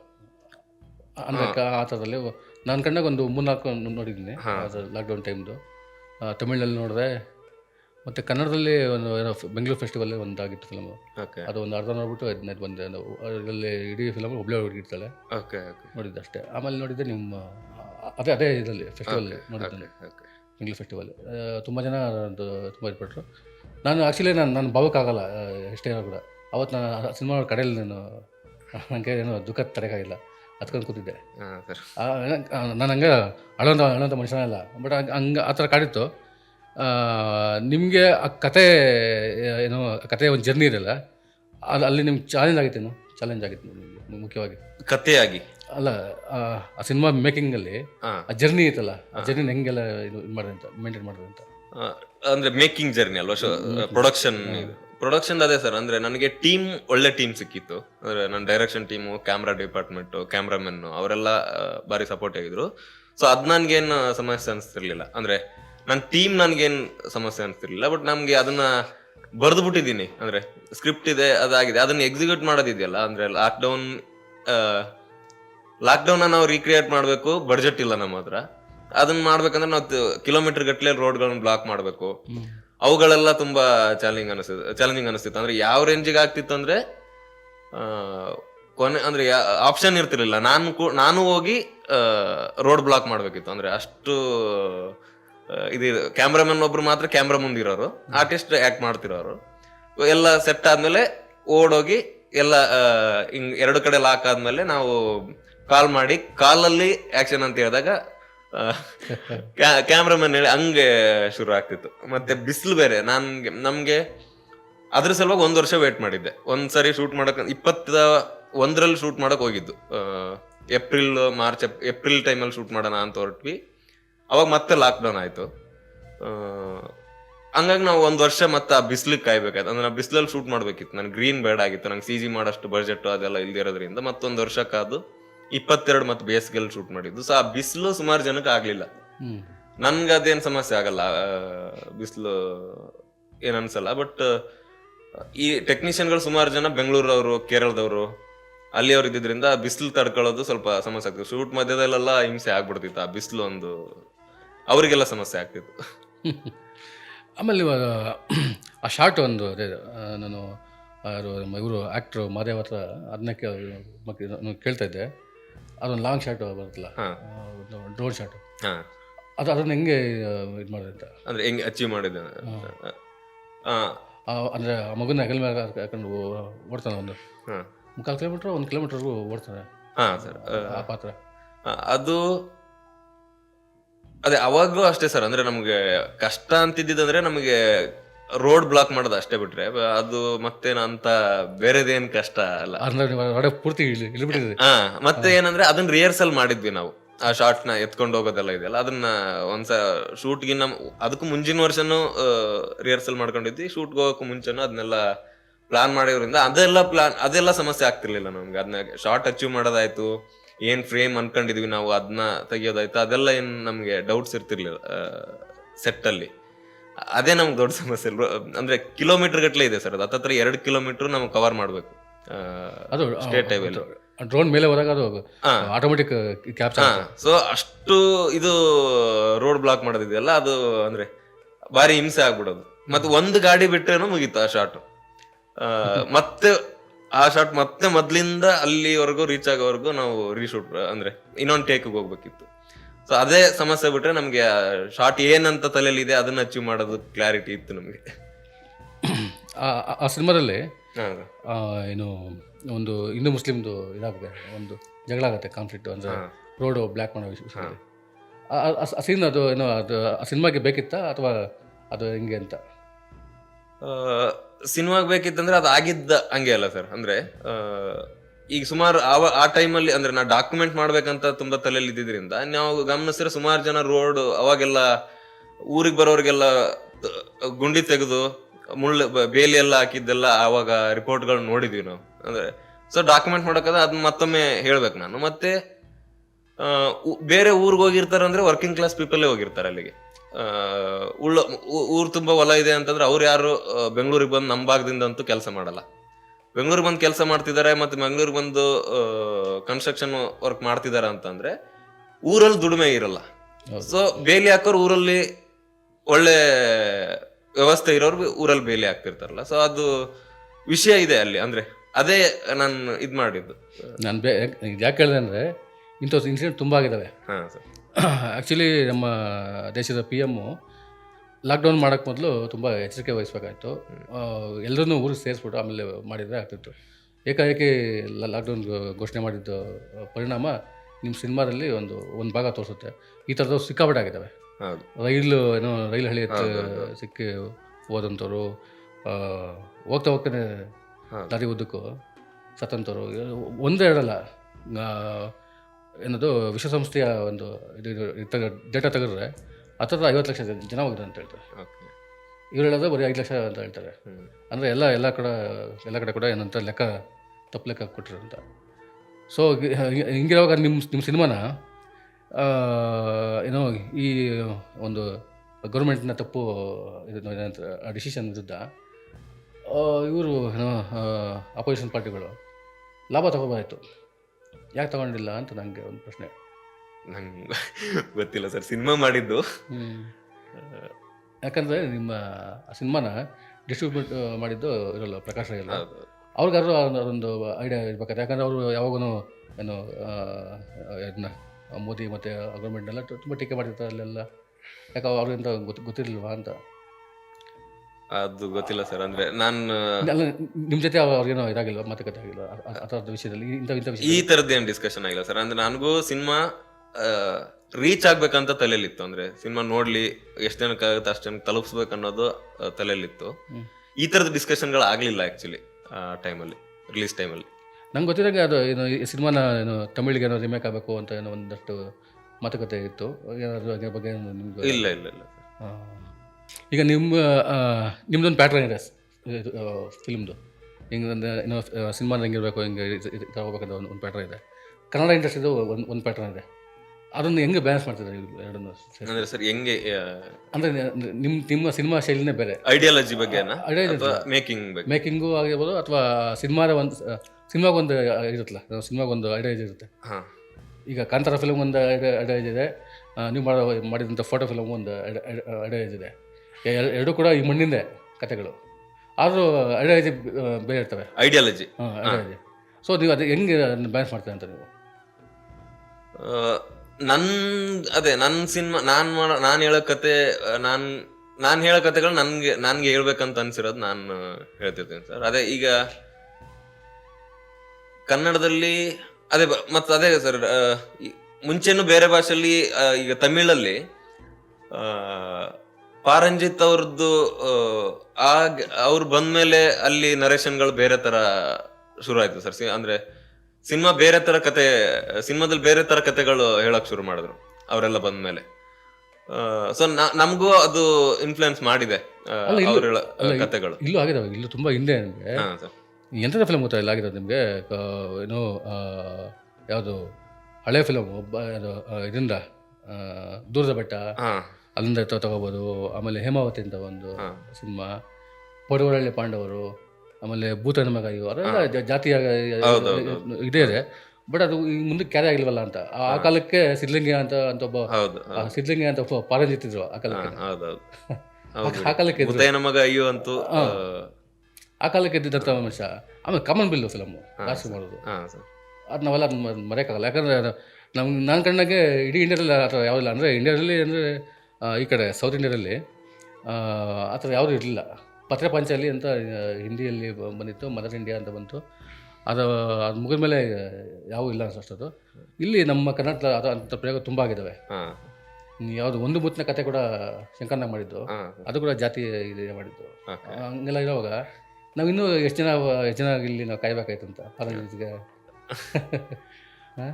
ಅಂದರೆ ಆ ಥರದಲ್ಲಿ ನಾನು ಕಂಡಾಗ ಒಂದು ಮೂರ್ನಾಲ್ಕು ನೋಡಿದ್ದೀನಿ ಅದು ಲಾಕ್ಡೌನ್ ಟೈಮ್ದು ತಮಿಳಲ್ಲಿ ನೋಡಿದೆ ಮತ್ತು ಕನ್ನಡದಲ್ಲಿ ಒಂದು ಏನೋ ಬೆಂಗಳೂರು ಫೆಸ್ಟಿವಲ್ ಒಂದಾಗಿತ್ತು ಫಿಲಮು ಓಕೆ. ಅದು ಒಂದು ಅರ್ಧ ನೋಡ್ಬಿಟ್ಟು ಹದಿನೈದು ಬಂದೆ ಅದರಲ್ಲಿ ಇಡೀ ಫಿಲಮ್ ಒಬ್ಬಳೇ ಹುಡುಗಿರ್ತಾಳೆ. Okay okay. ನೋಡಿದ್ದೆ ಅಷ್ಟೇ. ಆಮೇಲೆ ನೋಡಿದ್ದೆ ನಿಮ್ಮ ಅದೇ ಅದೇ ಇದರಲ್ಲಿ ಫೆಸ್ಟಿವಲ್ ನೋಡಿದ್ದೇನೆ ಓಕೆ ಇಂಗ್ಲೀಷ್ ಫೆಸ್ಟಿವಲ್ ತುಂಬ ಜನ ತುಂಬ ಇಟ್ಬಿಟ್ರು ನಾನು ಆ್ಯಕ್ಚುಲಿ ನಾನು ನಾನು ಭಾವಕ್ಕಾಗಲ್ಲ ಎಷ್ಟೇ ಏನೋ ಕೂಡ. ಅವತ್ತು ನಾನು ಸಿನಿಮಾ ಕಡೆಯಲ್ಲಿ ನಾನು ನನಗೆ ಏನೋ ದುಃಖ ತಡೆಯೋಕ್ಕಾಗಿಲ್ಲ ಹತ್ಕೊಂಡು ಕೂತಿದ್ದೆ. ಹಾ ಸರ್. ನಾನು ಹಂಗೆ ಅಳೋಂಥ ಅಳೋಂಥ ಮನುಷ್ಯನೇ ಅಲ್ಲ. ಬಟ್ ಹಂಗೆ ಆ ಥರ ಕಾಡಿತ್ತು. ನಿಮಗೆ ಆ ಕತೆ ಏನೋ ಆ ಕತೆ ಒಂದು ಜರ್ನಿ ಇರಲ್ಲ ಅದು ಅಲ್ಲಿ ನಿಮ್ಗೆ ಚಾಲೆಂಜ್ ಆಗಿತ್ತೇನು? ಚಾಲೆಂಜ್ ಆಗಿತ್ತು ನಿಮಗೆ ಮುಖ್ಯವಾಗಿ? ಕಥೆಯಾಗಿ. ಅಲ್ಲ ಆ, ಸಿನಿಮಾ ಮೇಕಿಂಗಲ್ಲಿ ಅಲ್ಲಿ ಆ ಜರ್ನಿ ಐತಲ್ಲ ಆ ಜರ್ನಿ ಹೆಂಗೆಲ್ಲ ಇದು ಮಾಡಿದೆ ಅಂತ ಮೇಂಟೈನ್ ಮಾಡಿದೆ ಅಂತ? ಅಂದ್ರೆ ಮೇಕಿಂಗ್ ಜರ್ನಿ ಅಲ್ವಾ? ಪ್ರೊಡಕ್ಷನ್ ಪ್ರೊಡಕ್ಷನ್ ಅದೇ ಸರ್ ಅಂದ್ರೆ ನನಗೆ ಟೀಮ್ ಒಳ್ಳೆ ಟೀಮ್ ಸಿಕ್ಕಿತ್ತು. ಅಂದ್ರೆ ನನ್ನ direction team camera department cameraman ಅವರೆಲ್ಲ ಬಾರಿ ಸಪೋರ್ಟ್ ಆಗಿದ್ರು. ಸೊ ಅದ್ ನನ್ಗೇನು ಸಮಸ್ಯೆ ಅನಿಸ್ತಿರ್ಲಿಲ್ಲ. ಅಂದ್ರೆ ನನ್ನ ಟೀಮ್ ನನ್ಗೇನು ಸಮಸ್ಯೆ ಅನಿಸ್ತಿರ್ಲಿಲ್ಲ ಬಟ್ ನಮ್ಗೆ ಅದನ್ನ ಬರೆದು ಬಿಟ್ಟಿದ್ದೀನಿ ಅಂದ್ರೆ ಸ್ಕ್ರಿಪ್ಟ್ ಇದೆ ಅದಾಗಿದೆ. ಅದನ್ನ ಎಕ್ಸಿಕ್ಯೂಟ್ ಮಾಡೋದಿದೆಯಲ್ಲ ಅಂದ್ರೆ ಲಾಕ್ಡೌನ್ ನಾವು ರೀಕ್ರಿಯೇಟ್ ಮಾಡಬೇಕು ಬಡ್ಜೆಟ್ ಇಲ್ಲ ನಮ್ಮ ಹತ್ರ. ಅದನ್ನ ಮಾಡ್ಬೇಕಂದ್ರೆ ನಾವು ಕಿಲೋಮೀಟರ್ ಗಟ್ಟಲೆ ರೋಡ್ಗಳನ್ನ ಬ್ಲಾಕ್ ಮಾಡಬೇಕು. ಅವುಗಳೆಲ್ಲ ತುಂಬಾ ಚಾಲೆಂಜಿಂಗ್ ಅನಿಸ್ತಿತ್ತು ಚಾಲೆಂಜಿಂಗ್ ಅನಿಸ್ತಿತ್ತು. ಅಂದ್ರೆ ಯಾವ ರೇಂಜಿಗೆ ಆಗ್ತಿತ್ತು ಅಂದ್ರೆ ಕೊನೆ ಅಂದ್ರೆ ಆಪ್ಷನ್ ಇರ್ತಿರ್ಲಿಲ್ಲ. ನಾನು ನಾನು ಹೋಗಿ ರೋಡ್ ಬ್ಲಾಕ್ ಮಾಡ್ಬೇಕಿತ್ತು. ಅಂದ್ರೆ ಅಷ್ಟು ಇದು ಕ್ಯಾಮ್ರಾಮನ್ ಒಬ್ರು ಮಾತ್ರ ಕ್ಯಾಮ್ರಾ ಮುಂದಿರೋರು ಆರ್ಟಿಸ್ಟ್ ಆಕ್ಟ್ ಮಾಡ್ತಿರೋರು. ಎಲ್ಲ ಸೆಟ್ ಆದ್ಮೇಲೆ ಓಡೋಗಿ ಎಲ್ಲ ಹಿಂಗ್ ಎರಡು ಕಡೆ ಲಾಕ್ ಆದ್ಮೇಲೆ ನಾವು ಕಾಲ್ ಮಾಡಿ ಕಾಲಲ್ಲಿ ಆಕ್ಷನ್ ಅಂತ ಹೇಳಿದಾಗ ಕ್ಯಾಮ್ರಾಮನ್ ಹೇಳಿ ಹಂಗೆ ಶುರು ಆಗ್ತಿತ್ತು. ಮತ್ತೆ ಬಿಸಿಲು ಬೇರೆ. ನನ್ಗೆ ನಮ್ಗೆ ಅದ್ರ ಸಲುವಾಗಿ ಒಂದ್ ವರ್ಷ ವೇಟ್ ಮಾಡಿದ್ದೆ. ಒಂದ್ ಸರಿ ಶೂಟ್ ಮಾಡಕ್ ಇಪ್ಪತ್ತ ಒಂದರಲ್ಲಿ ಶೂಟ್ ಮಾಡಕ್ ಹೋಗಿದ್ದು. ಏಪ್ರಿಲ್ ಮಾರ್ಚ್ ಏಪ್ರಿಲ್ ಟೈಮಲ್ಲಿ ಶೂಟ್ ಮಾಡೋಣ ಅಂತ ಹೊರಟ್ವಿ. ಅವಾಗ ಮತ್ತೆ ಲಾಕ್ಡೌನ್ ಆಯ್ತು. ಆ, ಹಂಗಾಗಿ ನಾವು ಒಂದು ವರ್ಷ ಮತ್ತೆ ಆ ಬಿಸಿಲಿಗೆ ಕಾಯ್ಬೇಕಾಯ್ತು. ಅಂದ್ರೆ ನಾವು ಬಿಸಿಲಲ್ಲಿ ಶೂಟ್ ಮಾಡ್ಬೇಕಿತ್ತು. ನನ್ಗೆ ಗ್ರೀನ್ ಬೇಡ ಆಗಿತ್ತು. ನಂಗೆ ಸಿ ಜಿ ಮಾಡೋಷ್ಟು ಬಜೆಟ್ ಅದೆಲ್ಲ ಇಲ್ದಿರೋದ್ರಿಂದ ಮತ್ತೊಂದು ವರ್ಷಕ್ಕಾದು ಕಾದು ಇಪ್ಪತ್ತೆರಡು ಮತ್ತೆ ಬೇಸಿಗೆಲ್ಲಿ ಶೂಟ್ ಮಾಡಿದ್ದು. ಸೊ ಆ ಬಿಸಿಲು ಸುಮಾರು ಜನಕ್ಕೆ ಆಗ್ಲಿಲ್ಲ. ನನ್ಗೆ ಅದೇನು ಸಮಸ್ಯೆ ಆಗಲ್ಲ. ಬಿಸಿಲು ಏನ್ ಅನ್ಸಲ್ಲ. ಬಟ್ ಈ ಟೆಕ್ನಿಷಿಯನ್ಗಳು ಸುಮಾರು ಜನ ಬೆಂಗಳೂರವರು ಕೇರಳದವರು ಅಲ್ಲಿಯವ್ರು ಇದ್ದಿದ್ರಿಂದ ಬಿಸಿಲು ತಡ್ಕೊಳ್ಳೋದು ಸ್ವಲ್ಪ ಸಮಸ್ಯೆ ಆಗ್ತಿತ್ತು. ಶೂಟ್ ಮಧ್ಯದಲ್ಲೆಲ್ಲ ಹಿಂಸೆ ಆಗ್ಬಿಡ್ತಿತ್ತು. ಆ ಬಿಸಿಲು ಒಂದು ಅವರಿಗೆಲ್ಲ ಸಮಸ್ಯೆ ಆಗ್ತಿತ್ತು. ಆಮೇಲೆ ಇವಾಗ ಆ ಶಾರ್ಟ್ ಒಂದು ಅದೇ ನಾನು ಇವರು ಆ್ಯಕ್ಟ್ರು ಮಾದೇವ್ ಹತ್ರ ಅದನ್ನ ಕೇಳ್ತಾ ಇದ್ದೆ. ಅದೊಂದು ಲಾಂಗ್ ಶಾರ್ಟ್ ಬರುತ್ತಲ್ಲ? ಹಾಂ. ಡ್ರೋನ್ ಶಾರ್ಟ್ ಹಾಂ. ಅದು ಅದನ್ನ ಹೆಂಗೆ ಇದು ಮಾಡಿದೆ ಅಂತ ಅಂದ್ರೆ ಹೆಂಗೆ ಅಚೀವ್ ಮಾಡಿದ್ದೆ? ಅಂದರೆ ಆ, ಮಗುನ ಹೆಗಲ್ ಮೇಲೆ ಹಾಕೊಂಡು ಓಡ್ತಾನೆ ಒಂದು. ಹಾ. ಮುಕ್ಕಾಲು ಕಿಲೋಮೀಟ್ರ್ ಒಂದು ಕಿಲೋಮೀಟ್ರ್ವರೆಗೂ ಓಡ್ತಾನೆ. ಹಾಂ ಸರ್ ಆ. ಪಾತ್ರ. ಅದು ಅದೇ ಅವಾಗೂ ಅಷ್ಟೇ ಸರ್ ಅಂದ್ರೆ ನಮಗೆ ಕಷ್ಟ ಅಂತಿದ್ದಿದಂದ್ರೆ ನಮಗೆ ರೋಡ್ ಬ್ಲಾಕ್ ಮಾಡೋದು ಅಷ್ಟೇ ಬಿಟ್ರೆ ಅದು ಮತ್ತೇನಂತ ಅಂತ ಬೇರೆದೇನ್ ಕಷ್ಟ ಅಲ್ಲ. ಅಂದ್ರೆ ಪೂರ್ತಿ ಇಳಿಬಿಟ್ಟಿದೆ. ಹಾ ಮತ್ತೆ ಏನಂದ್ರೆ ಅದನ್ನ ರಿಹರ್ಸಲ್ ಮಾಡಿದ್ವಿ ನಾವು. ಆ ಶಾರ್ಟ್ನ ಎತ್ಕೊಂಡು ಹೋಗೋದೆಲ್ಲ ಇದೆಯಲ್ಲ ಅದನ್ನ ಒಂದ್ಸ ಶೂಟ್ ಗಿನ್ನ ಅದಕ್ಕೂ ಮುಂಚಿನ ವರ್ಷನೂ ರಿಹರ್ಸಲ್ ಮಾಡ್ಕೊಂಡಿದ್ವಿ. ಶೂಟ್ ಹೋಗಕ್ಕೂ ಮುಂಚೆನೂ ಅದನ್ನೆಲ್ಲ ಪ್ಲಾನ್ ಮಾಡಿರೋದ್ರಿಂದ ಅದೆಲ್ಲ ಪ್ಲಾನ್ ಅದೆಲ್ಲ ಸಮಸ್ಯೆ ಆಗ್ತಿರ್ಲಿಲ್ಲ ನಮ್ಗೆ. ಅದನ್ನ ಶಾರ್ಟ್ ಅಚೀವ್ ಮಾಡೋದಾಯ್ತು ಏನ್ ಫ್ರೇಮ್ ಅನ್ಕೊಂಡಿದ್ವಿ ನಾವು ಅದನ್ನ ತೆಗಿಯೋದಾಯ್ತು ಅದೆಲ್ಲ ಏನ್ ನಮ್ಗೆ ಡೌಟ್ಸ್ ಇರ್ತಿರ್ಲಿಲ್ಲ ಸೆಟ್ ಅಲ್ಲಿ. ಅದೇ ನಮ್ಗೆ ದೊಡ್ಡ ಸಮಸ್ಯೆ. ಅಂದ್ರೆ ಕಿಲೋಮೀಟರ್ ಗಟ್ಟಲೆ ಇದೆ ಸರ್. ಅದು ಹತ್ತತ್ರ ಎರಡು ಕಿಲೋಮೀಟರ್ ನಮ್ಗೆ ಕವರ್ ಮಾಡ್ಬೇಕು. ಅದು ಸ್ಟೇಟ್ ಹೈವೇ ಡ್ರೋನ್ ಮೇಲೆ ಹೋದಾಗ ಅದು. ಆಟೋಮೆಟಿಕ್ ಕ್ಯಾಪ್ಚರ್ ಸೊ ಅಷ್ಟು ಇದು ರೋಡ್ ಬ್ಲಾಕ್ ಮಾಡೋದಿದೆಯಲ್ಲ ಅದು ಅಂದ್ರೆ ಭಾರಿ ಹಿಂಸೆ ಆಗ್ಬಿಡೋದು. ಮತ್ತೆ ಒಂದು ಗಾಡಿ ಬಿಟ್ರೇನು ಮುಗೀತು ಆ ಶಾಟ್ ಮತ್ತೆ ಆ ಶಾರ್ಟ್ ಮತ್ತೆ ಮೊದ್ಲಿಂದ ಅಲ್ಲಿವರೆಗೂ ರೀಚ್ ಆಗೋವರೆಗೂ ನಾವು ರೀಶೂಟ್ ಅಂದ್ರೆ ಇನ್ನೊಂದು ಟೇಕ್ಗೆ ಹೋಗ್ಬೇಕಿತ್ತು. ಸೊ ಅದೇ ಸಮಸ್ಯೆ ಬಿಟ್ರೆ ನಮ್ಗೆ ಶಾರ್ಟ್ ಏನಂತ ತಲೆಯಲ್ಲಿ ಇದೆ ಅದನ್ನ ಅಚೀವ್ ಮಾಡೋದು ಕ್ಲಾರಿಟಿ ಇತ್ತು ನಮ್ಗೆ. ಆ- ಆ- ಆ ಸಿನಿಮಾದಲ್ಲಿ ಆ, ಏನು ಒಂದು ಹಿಂದೂ ಮುಸ್ಲಿಮ್ದು ಇದಾಗುತ್ತೆ ಒಂದು ಜಗಳ ಆಗುತ್ತೆ ಕಾನ್ಫ್ಲಿಕ್ಟ್ ಅಂದರೆ ರೋಡು ಬ್ಲ್ಯಾಕ್ ಮಾಡೋ ವಿಷಯ ಆ- ಸೀನ್ ಅದು ಏನು ಅದು ಆ ಸಿನಿಮಾಗೆ ಬೇಕಿತ್ತಾ ಅಥವಾ ಅದು ಹೆಂಗೆ ಅಂತ? ಸಿನಿಮಾಗ್ ಬೇಕಿತ್ತಂದ್ರೆ ಅದು ಆಗಿದ್ದ ಹಂಗೆ ಅಲ್ಲ ಸರ್. ಅಂದ್ರೆ ಆ, ಈಗ ಸುಮಾರು ಆ ಆ ಟೈಮಲ್ಲಿ ಅಂದ್ರೆ ನಾ ಡಾಕ್ಯುಮೆಂಟ್ ಮಾಡ್ಬೇಕಂತ ತುಂಬಾ ತಲೆಯಲ್ಲಿ ಇದ್ದಿದ್ರಿಂದ, ನಾವು ಗಮನಿಸಿದ್ರೆ ಸುಮಾರು ಜನ ರೋಡ್ ಅವಾಗೆಲ್ಲ ಊರಿಗೆ ಬರೋರಿಗೆಲ್ಲ ಗುಂಡಿ ತೆಗೆದು ಮುಳ್ಳು ಬೇಲಿ ಎಲ್ಲ ಹಾಕಿದ್ದೆಲ್ಲ ಆವಾಗ ರಿಪೋರ್ಟ್ಗಳು ನೋಡಿದ್ವಿ ನಾವು. ಅಂದ್ರೆ ಸೊ ಡಾಕ್ಯುಮೆಂಟ್ ಮಾಡೋಕದ ಅದನ್ನ ಮತ್ತೊಮ್ಮೆ ಹೇಳ್ಬೇಕು ನಾನು. ಮತ್ತೆ ಬೇರೆ ಊರಿಗೆ ಹೋಗಿರ್ತಾರೆ ಅಂದ್ರೆ ವರ್ಕಿಂಗ್ ಕ್ಲಾಸ್ ಪೀಪಲ್ಲೇ ಹೋಗಿರ್ತಾರೆ ಅಲ್ಲಿಗೆ. ಉಳ್ಳ ಊರ್ ತುಂಬಾ ಹೊಲ ಇದೆ ಅಂತಂದ್ರೆ ಅವ್ರು ಯಾರು ಬೆಂಗಳೂರಿಗೆ ಬಂದು ನಮ್ಮ ಭಾಗದಿಂದ ಅಂತೂ ಕೆಲಸ ಮಾಡಲ್ಲ. ಬೆಂಗಳೂರಿಗೆ ಬಂದು ಕೆಲಸ ಮಾಡ್ತಿದ್ದಾರೆ ಮತ್ತೆ ಮಂಗಳೂರು ಬಂದು ಕನ್ಸ್ಟ್ರಕ್ಷನ್ ವರ್ಕ್ ಮಾಡ್ತಿದ್ದಾರೆ ಅಂತಂದ್ರೆ ಊರಲ್ಲಿ ದುಡಿಮೆ ಇರಲ್ಲ. ಸೊ ಬೇಲಿ ಹಾಕೋರು ಊರಲ್ಲಿ ಒಳ್ಳೆ ವ್ಯವಸ್ಥೆ ಇರೋರು ಊರಲ್ಲಿ ಬೇಲಿ ಹಾಕ್ತಿರ್ತಾರಲ್ಲ. ಸೊ ಅದು ವಿಷಯ ಇದೆ ಅಲ್ಲಿ. ಅಂದ್ರೆ ಅದೇ ನಾನು ಇದ್ ಮಾಡಿದ್ದು. ನಾನು ಯಾಕೆ ಹೇಳಿದೆ ಅಂದರೆ ಇಂಥ ಇನ್ಸಿಡೆಂಟ್ ತುಂಬ ಆಗಿದ್ದಾವೆ ಆಕ್ಚುಲಿ ಆ್ಯಕ್ಚುಲಿ ನಮ್ಮ ದೇಶದ ಪಿ ಎಮ್ಮು ಲಾಕ್ಡೌನ್ ಮಾಡೋಕ್ಕೆ ಮೊದಲು ತುಂಬ ಎಚ್ಚರಿಕೆ ವಹಿಸ್ಬೇಕಾಯ್ತು. ಎಲ್ಲರನ್ನೂ ಊರಿಗೆ ಸೇರಿಸ್ಬಿಟ್ಟು ಆಮೇಲೆ ಮಾಡಿದರೆ ಆಗ್ತಿತ್ತು. ಏಕಾಏಕಿ ಲಾಕ್ಡೌನ್ ಘೋಷಣೆ ಮಾಡಿದ್ದು ಪರಿಣಾಮ ನಿಮ್ಮ ಸಿನಿಮಾದಲ್ಲಿ ಒಂದು ಒಂದು ಭಾಗ ತೋರಿಸುತ್ತೆ. ಈ ಥರದ್ದು ಸಿಕ್ಕಾಪಟ್ಟೆ ಆಗಿದ್ದಾವೆ ರೈಲು ಏನೋ ರೈಲು ಹಳಿ ಹತ್ತಿ ಸಿಕ್ಕಿ ಹೋದಂಥವ್ರು ಹೋಗ್ತಾ ಹೋಗ್ತಾನೆ ದಾರಿ ಉದ್ದಕ್ಕೂ ಸತ್ತಂಥವ್ರು. ಒಂದೇ ಆ, ಏನದು ವಿಶ್ವಸಂಸ್ಥೆಯ ಒಂದು ಇದು ಡೇಟಾ ತೆಗೆದ್ರೆ ಹತ್ತತ್ರ ಐವತ್ತು ಲಕ್ಷ ಜನ- ಹೋಗಿದ್ದಾರೆ ಅಂತ ಹೇಳ್ತಾರೆ. ಇವ್ರು ಹೇಳೋದು ಬರೀ ಐದು ಲಕ್ಷ ಅಂತ ಹೇಳ್ತಾರೆ. ಅಂದರೆ ಎಲ್ಲ ಎಲ್ಲ ಕಡೆ ಎಲ್ಲ ಕಡೆ ಕೂಡ ಏನಂತ ಲೆಕ್ಕ ತಪ್ಪು ಲೆಕ್ಕ ಕೊಟ್ಟರು ಅಂತ. ಸೊ ಹಿಂಗಿರುವಾಗ ನಿಮ್ಮ ನಿಮ್ಮ ಸಿನಿಮಾನ ಏನೋ ಈ ಒಂದು ಗೌರ್ಮೆಂಟ್ನ ತಪ್ಪು ಇದು ಏನಂತ ಡಿಸಿಷನ್ ವಿರುದ್ಧ ಇವರು ಏನೋ ಅಪೋಸಿಷನ್ ಪಾರ್ಟಿಗಳು ಲಾಭ ತಗೋಬಾಯಿತು ಯಾಕೆ ತಗೊಂಡಿಲ್ಲ ಅಂತ ನನಗೆ ಒಂದು ಪ್ರಶ್ನೆ. ನಂಗೆ ಗೊತ್ತಿಲ್ಲ ಸರ್ ಸಿನಿಮಾ ಮಾಡಿದ್ದು. ಯಾಕಂದರೆ ನಿಮ್ಮ ಸಿನಿಮಾನ ಡಿಸ್ಟ್ರಿಬ್ಯೂಟ್ ಮಾಡಿದ್ದು ಇರಲ್ಲ ಪ್ರಕಾಶ್ ರೈ. ಅವ್ರಿಗಾದ್ರೂ ಒಂದು ಐಡಿಯಾ ಇರ್ಬೇಕಾದ್ರೆ ಯಾಕಂದ್ರೆ ಅವರು ಯಾವಾಗೂ ಏನು ಇದನ್ನ ಮೋದಿ ಮತ್ತು ಗೌರ್ಮೆಂಟ್ನೆಲ್ಲ ತುಂಬ ಟೀಕೆ ಮಾಡಿರ್ತಾರೆ ಅಲ್ಲೆಲ್ಲ. ಯಾಕೆ ಅವ್ರಿಗಿಂತ ಗೊತ್ತು ಗೊತ್ತಿರಲಿಲ್ವಾ ಅಂತ. ಅದು ಗೊತ್ತಿಲ್ಲ ಸರ್ ಅಂದ್ರೆ ನಾನು ನಿಮ್ಮ ಜೊತೆ ಅವ್ರಿಗೇನು ಇದಾಗಿಲ್ಲ ಮಾತುಕತೆ ಆಗಿಲ್ಲ ಆ- ಥರದ ವಿಷಯದಲ್ಲಿ ಇಂಥ ಇಂಥ ಈ ಏನ್ ಡಿಸ್ಕಷನ್ ಆಗಿಲ್ಲ ಸರ್ ಅಂದ್ರೆ ನನಗೂ ಸಿನಿಮಾ ರೀಚ್ ಆಗ್ಬೇಕಂತ ತಲೆಯಲ್ಲಿತ್ತು. ಅಂದ್ರೆ ಸಿನಿಮಾ ನೋಡ್ಲಿ ಎಷ್ಟು ಜನಕ್ಕಾಗುತ್ತೆ ಅಷ್ಟು ಜನಕ್ಕೆ ತಲುಪಿಸ್ಬೇಕು ಅನ್ನೋದು ತಲೆಯಲ್ಲಿತ್ತು. ಈ ತರದ ಡಿಸ್ಕಷನ್ಗಳು ಆಗ್ಲಿಲ್ಲ ಆಕ್ಚುಲಿ ಆ ಟೈಮಲ್ಲಿ ರಿಲೀಸ್ ಟೈಮಲ್ಲಿ ನಂಗೆ ಗೊತ್ತಿದ್ದಾಗ ಅದು ಏನು ಈ ಸಿನಿಮಾನ ಏನು ತಮಿಳಿಗೆ ಏನೋ ರಿಮೇಕ್ ಆಗಬೇಕು ಅಂತ ಏನೋ ಒಂದಷ್ಟು ಮಾತುಕತೆ ಇತ್ತು. ಏನಾದರೂ ಅದ್ರ ಬಗ್ಗೆ ನಿಮ್ಗೆ ಇಲ್ಲ ಇಲ್ಲ ಇಲ್ಲ. ಈಗ ನಿಮ್ಮ ನಿಮ್ಮದೊಂದು ನಿಮ್ದೊಂದು ಪ್ಯಾಟ್ರನ್ ಇದೆ ಫಿಲ್ಮ್ದು ಹಿಂಗೆ ಒಂದು ಏನೋ ಸಿನಿಮಾ ಹೆಂಗಿರಬೇಕು ಹಿಂಗೆ ಇದು- ಇದು- ಈ ಹೋಗ್ಬೇಕಂತ ಒಂದು ಒಂದು ಪ್ಯಾಟ್ರನ್ ಇದೆ. ಕನ್ನಡ ಇಂಡಸ್ಟ್ರಿದು ಒಂದು ಒಂದು ಪ್ಯಾಟ್ರನ್ ಇದೆ. ಅದನ್ನು ಹೆಂಗೆ ಬ್ಯಾಲೆನ್ಸ್ ಮಾಡ್ತಿದ್ದಾರೆ ಎರಡನ್ನು? ಅಂದ್ರೆ ಸರ್ ಹೆಂಗೆ ಅಂದರೆ ನಿಮ್ಮ ನಿಮ್ಮ ಸಿನಿಮಾ ಶೈಲಿನೇ ಬೇರೆ. ಐಡಿಯಾಲಜಿ ಬಗ್ಗೆ ಮೇಕಿಂಗ್ ಬಗ್ಗೆ ಮೇಕಿಂಗು ಆಗಿರ್ಬೋದು ಅಥವಾ ಸಿನಿಮಾದ ಒಂದು ಸಿನಿಮಾಗೊಂದು ಇರುತ್ತಲ್ಲ ಸಿನಿಮಾಗೊಂದು ಐಡಿಯಾ ಇರುತ್ತೆ. ಹಾ. ಈಗ ಕಾಂತಾರ ಫಿಲಮ್ ಒಂದು ಐಡಿಯಾ ಇದೆ. ನೀವು ಮಾಡೋ ಮಾಡಿದಂಥ ಫೋಟೋ ಫಿಲಮ್ ಒಂದು ಐಡಿಯಾ ಇದೆ. ಎರಡೂ ಕೂಡ ಈ ಮಣ್ಣಿಂದೆ ಕತೆಗಳು ಆದರೂ ಐಡಿಯಾಲಜಿ ಬೇರೆ ಇರ್ತವೆ. ಐಡಿಯಾಲಜಿ ಹಾಂ ಐಡಿಯಾಲಜಿ ಸೊ ನೀವು ಅದು ಹೆಂಗೆ ಬ್ಯಾಲೆನ್ಸ್ ಮಾಡ್ತೀರಾ ಅಂತ ನೀವು? ನನ್ ಅದೇ ನನ್ ಸಿನಿಮಾ ನಾನ್ ಮಾಡೋ ನಾನ್ ಹೇಳೋ ಕತೆ ನಾನ್ ನಾನ್ ಹೇಳೋ ಕತೆಗಳು ನನ್ಗೆ ನನ್ಗೆ ಹೇಳ್ಬೇಕಂತ ಅನ್ಸಿರೋದು ನಾನು ಹೇಳ್ತಿರ್ತೀನಿ ಸರ್. ಅದೇ ಈಗ ಕನ್ನಡದಲ್ಲಿ ಅದೇ ಮತ್ತ್ ಅದೇ ಸರ್ ಮುಂಚೆನೂ ಬೇರೆ ಭಾಷೆಯಲ್ಲಿ ಈಗ ತಮಿಳಲ್ಲಿ ಆ, ಪಾರಂಜಿತ್ ಅವ್ರದ್ದು ಆಗ ಅವ್ರು ಬಂದ್ಮೇಲೆ ಅಲ್ಲಿ ನರೇಶನ್ಗಳು ಬೇರೆ ತರ ಶುರು ಆಯ್ತು ಸರ್. ಅಂದ್ರೆ ಸಿನಿಮಾ ಬೇರೆ ತರ ಕತೆ ಸಿನಿಮಾದಲ್ಲಿ ಬೇರೆ ತರ ಕತೆಗಳು ಹೇಳಕ್ ಶುರು ಮಾಡಿದ್ರು ಅವರೆಲ್ಲ ಬಂದ್ಮೇಲೆ. ಸೊ ನಮಗೂ ಅದು ಇನ್ಫ್ಲುಯೆನ್ಸ್ ಮಾಡಿದೆ ಕತೆಗಳು. ಇಲ್ಲೂ ಆಗಿದಾವೆ ಇಲ್ಲೂ ತುಂಬಾ ಹಿಂದೆ ನಿಮಗೆ. ಎಂಥದ ಫಿಲಮ್ ಗೊತ್ತಾ ಇಲ್ಲ ಆಗಿರೋದು ನಿಮಗೆ? ಏನು ಯಾವುದು ಹಳೆ ಫಿಲಮ್ ಇದರಿಂದ ದೂರದ ಬೆಟ್ಟ ಅಲ್ಲಿಂದ ತಗೋಬೋದು ಆಮೇಲೆ ಹೇಮಾವತಿ ಅಂತ ಒಂದು. ಸಿನಿಮಾ ಪಡುವರಳ್ಳಿ ಪಾಂಡವರು ಆಮೇಲೆ ಭೂತನ ಮಗ ಇವು. ಎಲ್ಲ ಜ- ಜಾತಿಯ ಇದೇ ಇದೆ ಬಟ್ ಅದು ಈ ಮುಂದೆ ಕ್ಯಾರಿ ಆಗಿಲ್ವಲ್ಲ ಅಂತ. ಆ ಕಾಲಕ್ಕೆ ಸಿದ್ಲಿಂಗ ಅಂತ ಅಂತ ಒಬ್ಬ ಸಿದ್ಲಿಂಗಿ ಅಂತ ಒಬ್ಬ ಪಾರಂಜಿತ್ತಿದ್ರು ಆ ಕಾಲಕ್ಕೆ. ಆ ಕಾಲಕ್ಕೆ. ಮಗ ಅಯ್ಯೋ ಅಂತೂ ಆ, ಕಾಲಕ್ಕೆ ಇದ್ದಿದ್ದಂಥ ಮನುಷ್ಯ. ಆಮೇಲೆ ಕಾಮನ್ ಬಿಲ್ ಫಿಲಮ್ ರಾಶಿ ಮಾಡೋದು. ಅದು ನಾವೆಲ್ಲ ಮರೆಯೋಕ್ಕಾಗಲ್ಲ. ಯಾಕಂದರೆ ನಮ್ಮ ನನ್ನ ಕಣ್ಣಾಗೆ ಇಡೀ ಇಂಡಿಯಾದಲ್ಲಿ ಆ ಥರ ಯಾವುದಿಲ್ಲ. ಅಂದರೆ ಇಂಡಿಯಾದಲ್ಲಿ ಅಂದರೆ ಈ ಕಡೆ ಸೌತ್ ಇಂಡಿಯಾದಲ್ಲಿ ಆ ಥರ ಯಾವುದೂ ಇರಲಿಲ್ಲ. ಪತ್ರ ಪಾಂಚಾಲಿ ಅಂತ ಹಿಂದಿಯಲ್ಲಿ ಬಂದಿತ್ತು ಮದರ್ ಇಂಡಿಯಾ ಅಂತ ಬಂತು. ಅದು ಅದು ಮುಗಿದ ಮೇಲೆ ಯಾವ ಇಲ್ಲ ಅನ್ಸೋಷ್ಟದು ಇಲ್ಲಿ ನಮ್ಮ ಕರ್ನಾಟಕ ಅದು ಅಂತ ಪ್ರಯೋಗ ತುಂಬ ಆಗಿದ್ದಾವೆ ಹಾ. ಯಾವುದು ಒಂದು ಮುತ್ತಿನ ಕತೆ ಕೂಡ ಶಂಕರ್ನ ಮಾಡಿದ್ದು. ಅದು ಕೂಡ ಜಾತಿ ಇದು ಮಾಡಿದ್ದು. ಹಂಗೆಲ್ಲ ಇರುವಾಗ ನಾವು ಇನ್ನೂ ಎಷ್ಟು ಜನ ಎಷ್ಟು ಜನ ಇಲ್ಲಿ ನಾವು ಕಾಯ್ಬೇಕಾಯ್ತು ಅಂತ ಪರಂಜಿಗೆ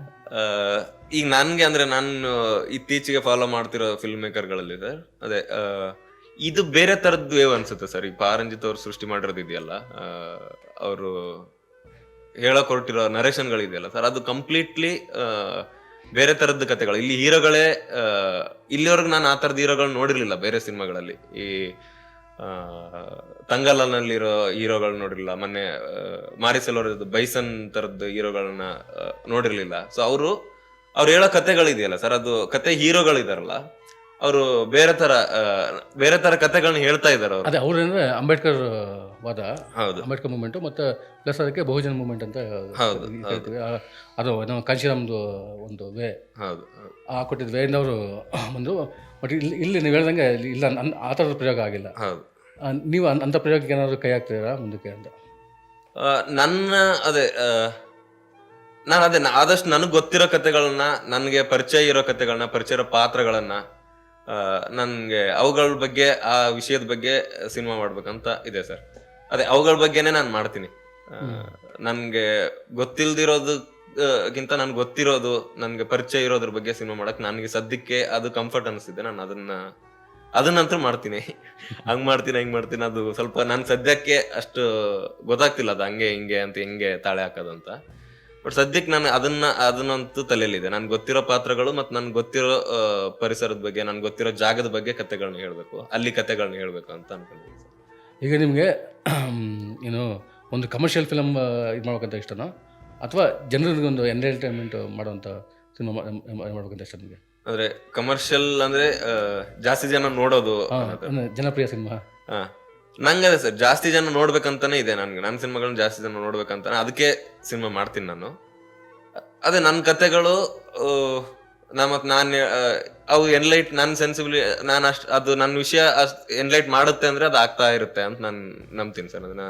ಈಗ ನನಗೆ ಅಂದರೆ ನಾನು ಇತ್ತೀಚೆಗೆ ಫಾಲೋ ಮಾಡ್ತಿರೋ ಫಿಲ್ಮ್ ಮೇಕರ್ಗಳಲ್ಲಿ ಸರ್ ಅದೇ ಇದು ಬೇರೆ ತರದ್ದು ವೇವ್ ಅನ್ಸುತ್ತೆ ಸರ್? ಈ ಪಾರಂಜಿತ್ ಅವ್ರು ಸೃಷ್ಟಿ ಮಾಡಿರೋದು ಇದೆಯಲ್ಲ ಅವರು ಹೇಳಕ್ ಹೊರಟಿರೋ ನರೇಷನ್ಗಳಿದೆಯಲ್ಲ ಸರ್? ಅದು ಕಂಪ್ಲೀಟ್ಲಿ ಬೇರೆ ತರದ್ದು ಕತೆಗಳು ಇಲ್ಲಿ ಹೀರೋಗಳೇ ಇಲ್ಲಿವರೆಗೂ ನಾನು ಆ ತರದ ಹೀರೋಗಳು ನೋಡಿರ್ಲಿಲ್ಲ ಬೇರೆ ಸಿನಿಮಾಗಳಲ್ಲಿ. ಈ ತಂಗಲನಲ್ಲಿರೋ ಹೀರೋಗಳು ನೋಡಿರ್ಲಿಲ್ಲ, ಮೊನ್ನೆ ಮಾರಿಸಲ್ ಅವರದ್ದು ಬೈಸನ್ ತರದ ಹೀರೋಗಳನ್ನ ನೋಡಿರ್ಲಿಲ್ಲ. ಸೊ ಅವರು, ಅವ್ರು ಹೇಳೋ ಕತೆಗಳಿದೆಯಲ್ಲ ಸರ್? ಅದು ಕತೆ ಹೀರೋಗಳಿದಾರಲ್ಲ ಅವರು ಬೇರೆ ತರ ಬೇರೆ ತರ ಕಥೆಗಳನ್ನ ಹೇಳ್ತಾ ಇದ್ದಾರೆ ಅವರು. ಅದೇ ಅವ್ರೇನಂದ್ರೆ ಅಂಬೇಡ್ಕರ್ ವಾದ ಹೌದು. ಅಂಬೇಡ್ಕರ್ ಮೂವ್ಮೆಂಟ್ ಮತ್ತೆ ಪ್ಲಸ್ ಅದಕ್ಕೆ ಬಹುಜನ ಮೂವ್ಮೆಂಟ್ ಅಂತ ಹೌದು, ಹೇಳ್ತೀವಿ. ಅದು ನಮ್ಮ ಕಾಶಿರಾಮ್ದು ಒಂದು ವೇ. ಹೌದು. ಆ ಕೊಟ್ಟಿದ್ದ ವೇಯಿಂದ ಅವರು ಬಂದು ಬಟ್ ಇಲ್ಲಿ ಇಲ್ಲಿ ನೀವು ಹೇಳ್ದಂಗೆ ಇಲ್ಲಿ ಆ ಥರದ ಪ್ರಯೋಗ ಆಗಿಲ್ಲ. ಹೌದು. ನೀವು ಅಂಥ ಪ್ರಯೋಗಕ್ಕೆ ಏನಾದರೂ ಕೈ ಹಾಕ್ತೀರಾ ಮುಂದಕ್ಕೆ ಅಂತ? ನನ್ನ ಅದೇ ನಾನು ಅದೇ ಆದಷ್ಟು ನನಗೆ ಗೊತ್ತಿರೋ ಕಥೆಗಳನ್ನ ನನಗೆ ಪರಿಚಯ ಇರೋ ಕಥೆಗಳನ್ನ ಪರಿಚಯ ಇರೋ ಪಾತ್ರಗಳನ್ನ ನನಗೆ ಅವುಗಳ ಬಗ್ಗೆ ಆ ವಿಷಯದ ಬಗ್ಗೆ ಸಿನಿಮಾ ಮಾಡ್ಬೇಕಂತ ಇದೆ ಸರ್. ಅದೇ ಅವುಗಳ ಬಗ್ಗೆನೇ ನಾನು ಮಾಡ್ತೀನಿ. ನನಗೆ ಗೊತ್ತಿಲ್ದಿರೋದು ಆ, ಗಿಂತ ನನ್ಗೆ ಗೊತ್ತಿರೋದು ನನಗೆ ಪರಿಚಯ ಇರೋದ್ರ ಬಗ್ಗೆ ಸಿನಿಮಾ ಮಾಡಕ್ ನನಗೆ ಸದ್ಯಕ್ಕೆ ಅದು ಕಂಫರ್ಟ್ ಅನಿಸ್ತಿದೆ. ನಾನು ಅದನ್ನ ಅದನ್ನಂತೂ ಮಾಡ್ತೀನಿ. ಹಂಗ್ ಮಾಡ್ತೀನಿ ಹೆಂಗ್ ಮಾಡ್ತೀನಿ. ಅದು ಸ್ವಲ್ಪ ನನ್ ಸದ್ಯಕ್ಕೆ ಅಷ್ಟು ಗೊತ್ತಾಗ್ತಿಲ್ಲ ಅದು ಹಂಗೆ ಹಿಂಗೆ ಅಂತ ಹೆಂಗೆ ತಾಳೆ ಹಾಕೋದು ಅಂತ. ಬಟ್ ಸದ್ಯಕ್ಕೆ ನಾನು ಅದನ್ನ ಅದನ್ನಂತೂ ತಲೆಯಲ್ಲಿದೆ. ನನ್ಗೆ ಗೊತ್ತಿರೋ ಪಾತ್ರಗಳು ಮತ್ತು ನನ್ಗೆ ಗೊತ್ತಿರೋ ಪರಿಸರದ ಬಗ್ಗೆ ನನ್ಗೆ ಗೊತ್ತಿರೋ ಜಾಗದ ಬಗ್ಗೆ ಕತೆಗಳನ್ನ ಹೇಳಬೇಕು. ಅಲ್ಲಿ ಕತೆಗಳನ್ನ ಹೇಳಬೇಕು ಅಂತ ಅನ್ಕೊಂಡಿದ್ದೀನಿ ಈಗ ನಿಮಗೆ ಏನು ಒಂದು ಕಮರ್ಷಿಯಲ್ ಫಿಲಮ್ ಇದು ಮಾಡ್ಬೇಕಂತ ಇಷ್ಟನೋ? ಅಥವಾ ಜನರಿಗೆ ಒಂದು ಎಂಟರ್ಟೈನ್ಮೆಂಟ್ ಮಾಡುವಂಥ ಸಿನಿಮಾ ಮಾಡ್ಬೇಕಂತ ಇಷ್ಟ ನಿಮಗೆ? ಅಂದ್ರೆ ಕಮರ್ಷಿಯಲ್ ಅಂದ್ರೆ ಜಾಸ್ತಿ ಜನ ನೋಡೋದು ಜನಪ್ರಿಯ ಸಿನಿಮಾ ಹಾ. ನಂಗೆ ಅದೇ ಸರ್, ಜಾಸ್ತಿ ಜನ ನೋಡ್ಬೇಕಂತಾನೆ ಇದೆ ನನ್ಗೆ. ನನ್ನ ಸಿನಿಮಾಗಳನ್ನ ಜಾಸ್ತಿ ಜನ ನೋಡ್ಬೇಕಂತಾನೆ ಅದಕ್ಕೆ ಸಿನಿಮಾ ಮಾಡ್ತೀನಿ ನಾನು. ಅದೇ ನನ್ನ ಕತೆಗಳು ನಾ ನಾನು ಅವು ಎನ್ಲೈಟ್ ನನ್ನ ಸೆನ್ಸಿಬಿಲಿ ನಾನು ಅಷ್ಟು, ಅದು ನನ್ನ ವಿಷಯ ಅಷ್ಟು ಎನ್ಲೈಟ್ ಮಾಡುತ್ತೆ ಅಂದ್ರೆ ಅದು ಆಗ್ತಾ ಇರುತ್ತೆ ಅಂತ ನಾನು ನಂಬ್ತೀನಿ ಸರ್. ಅದನ್ನ,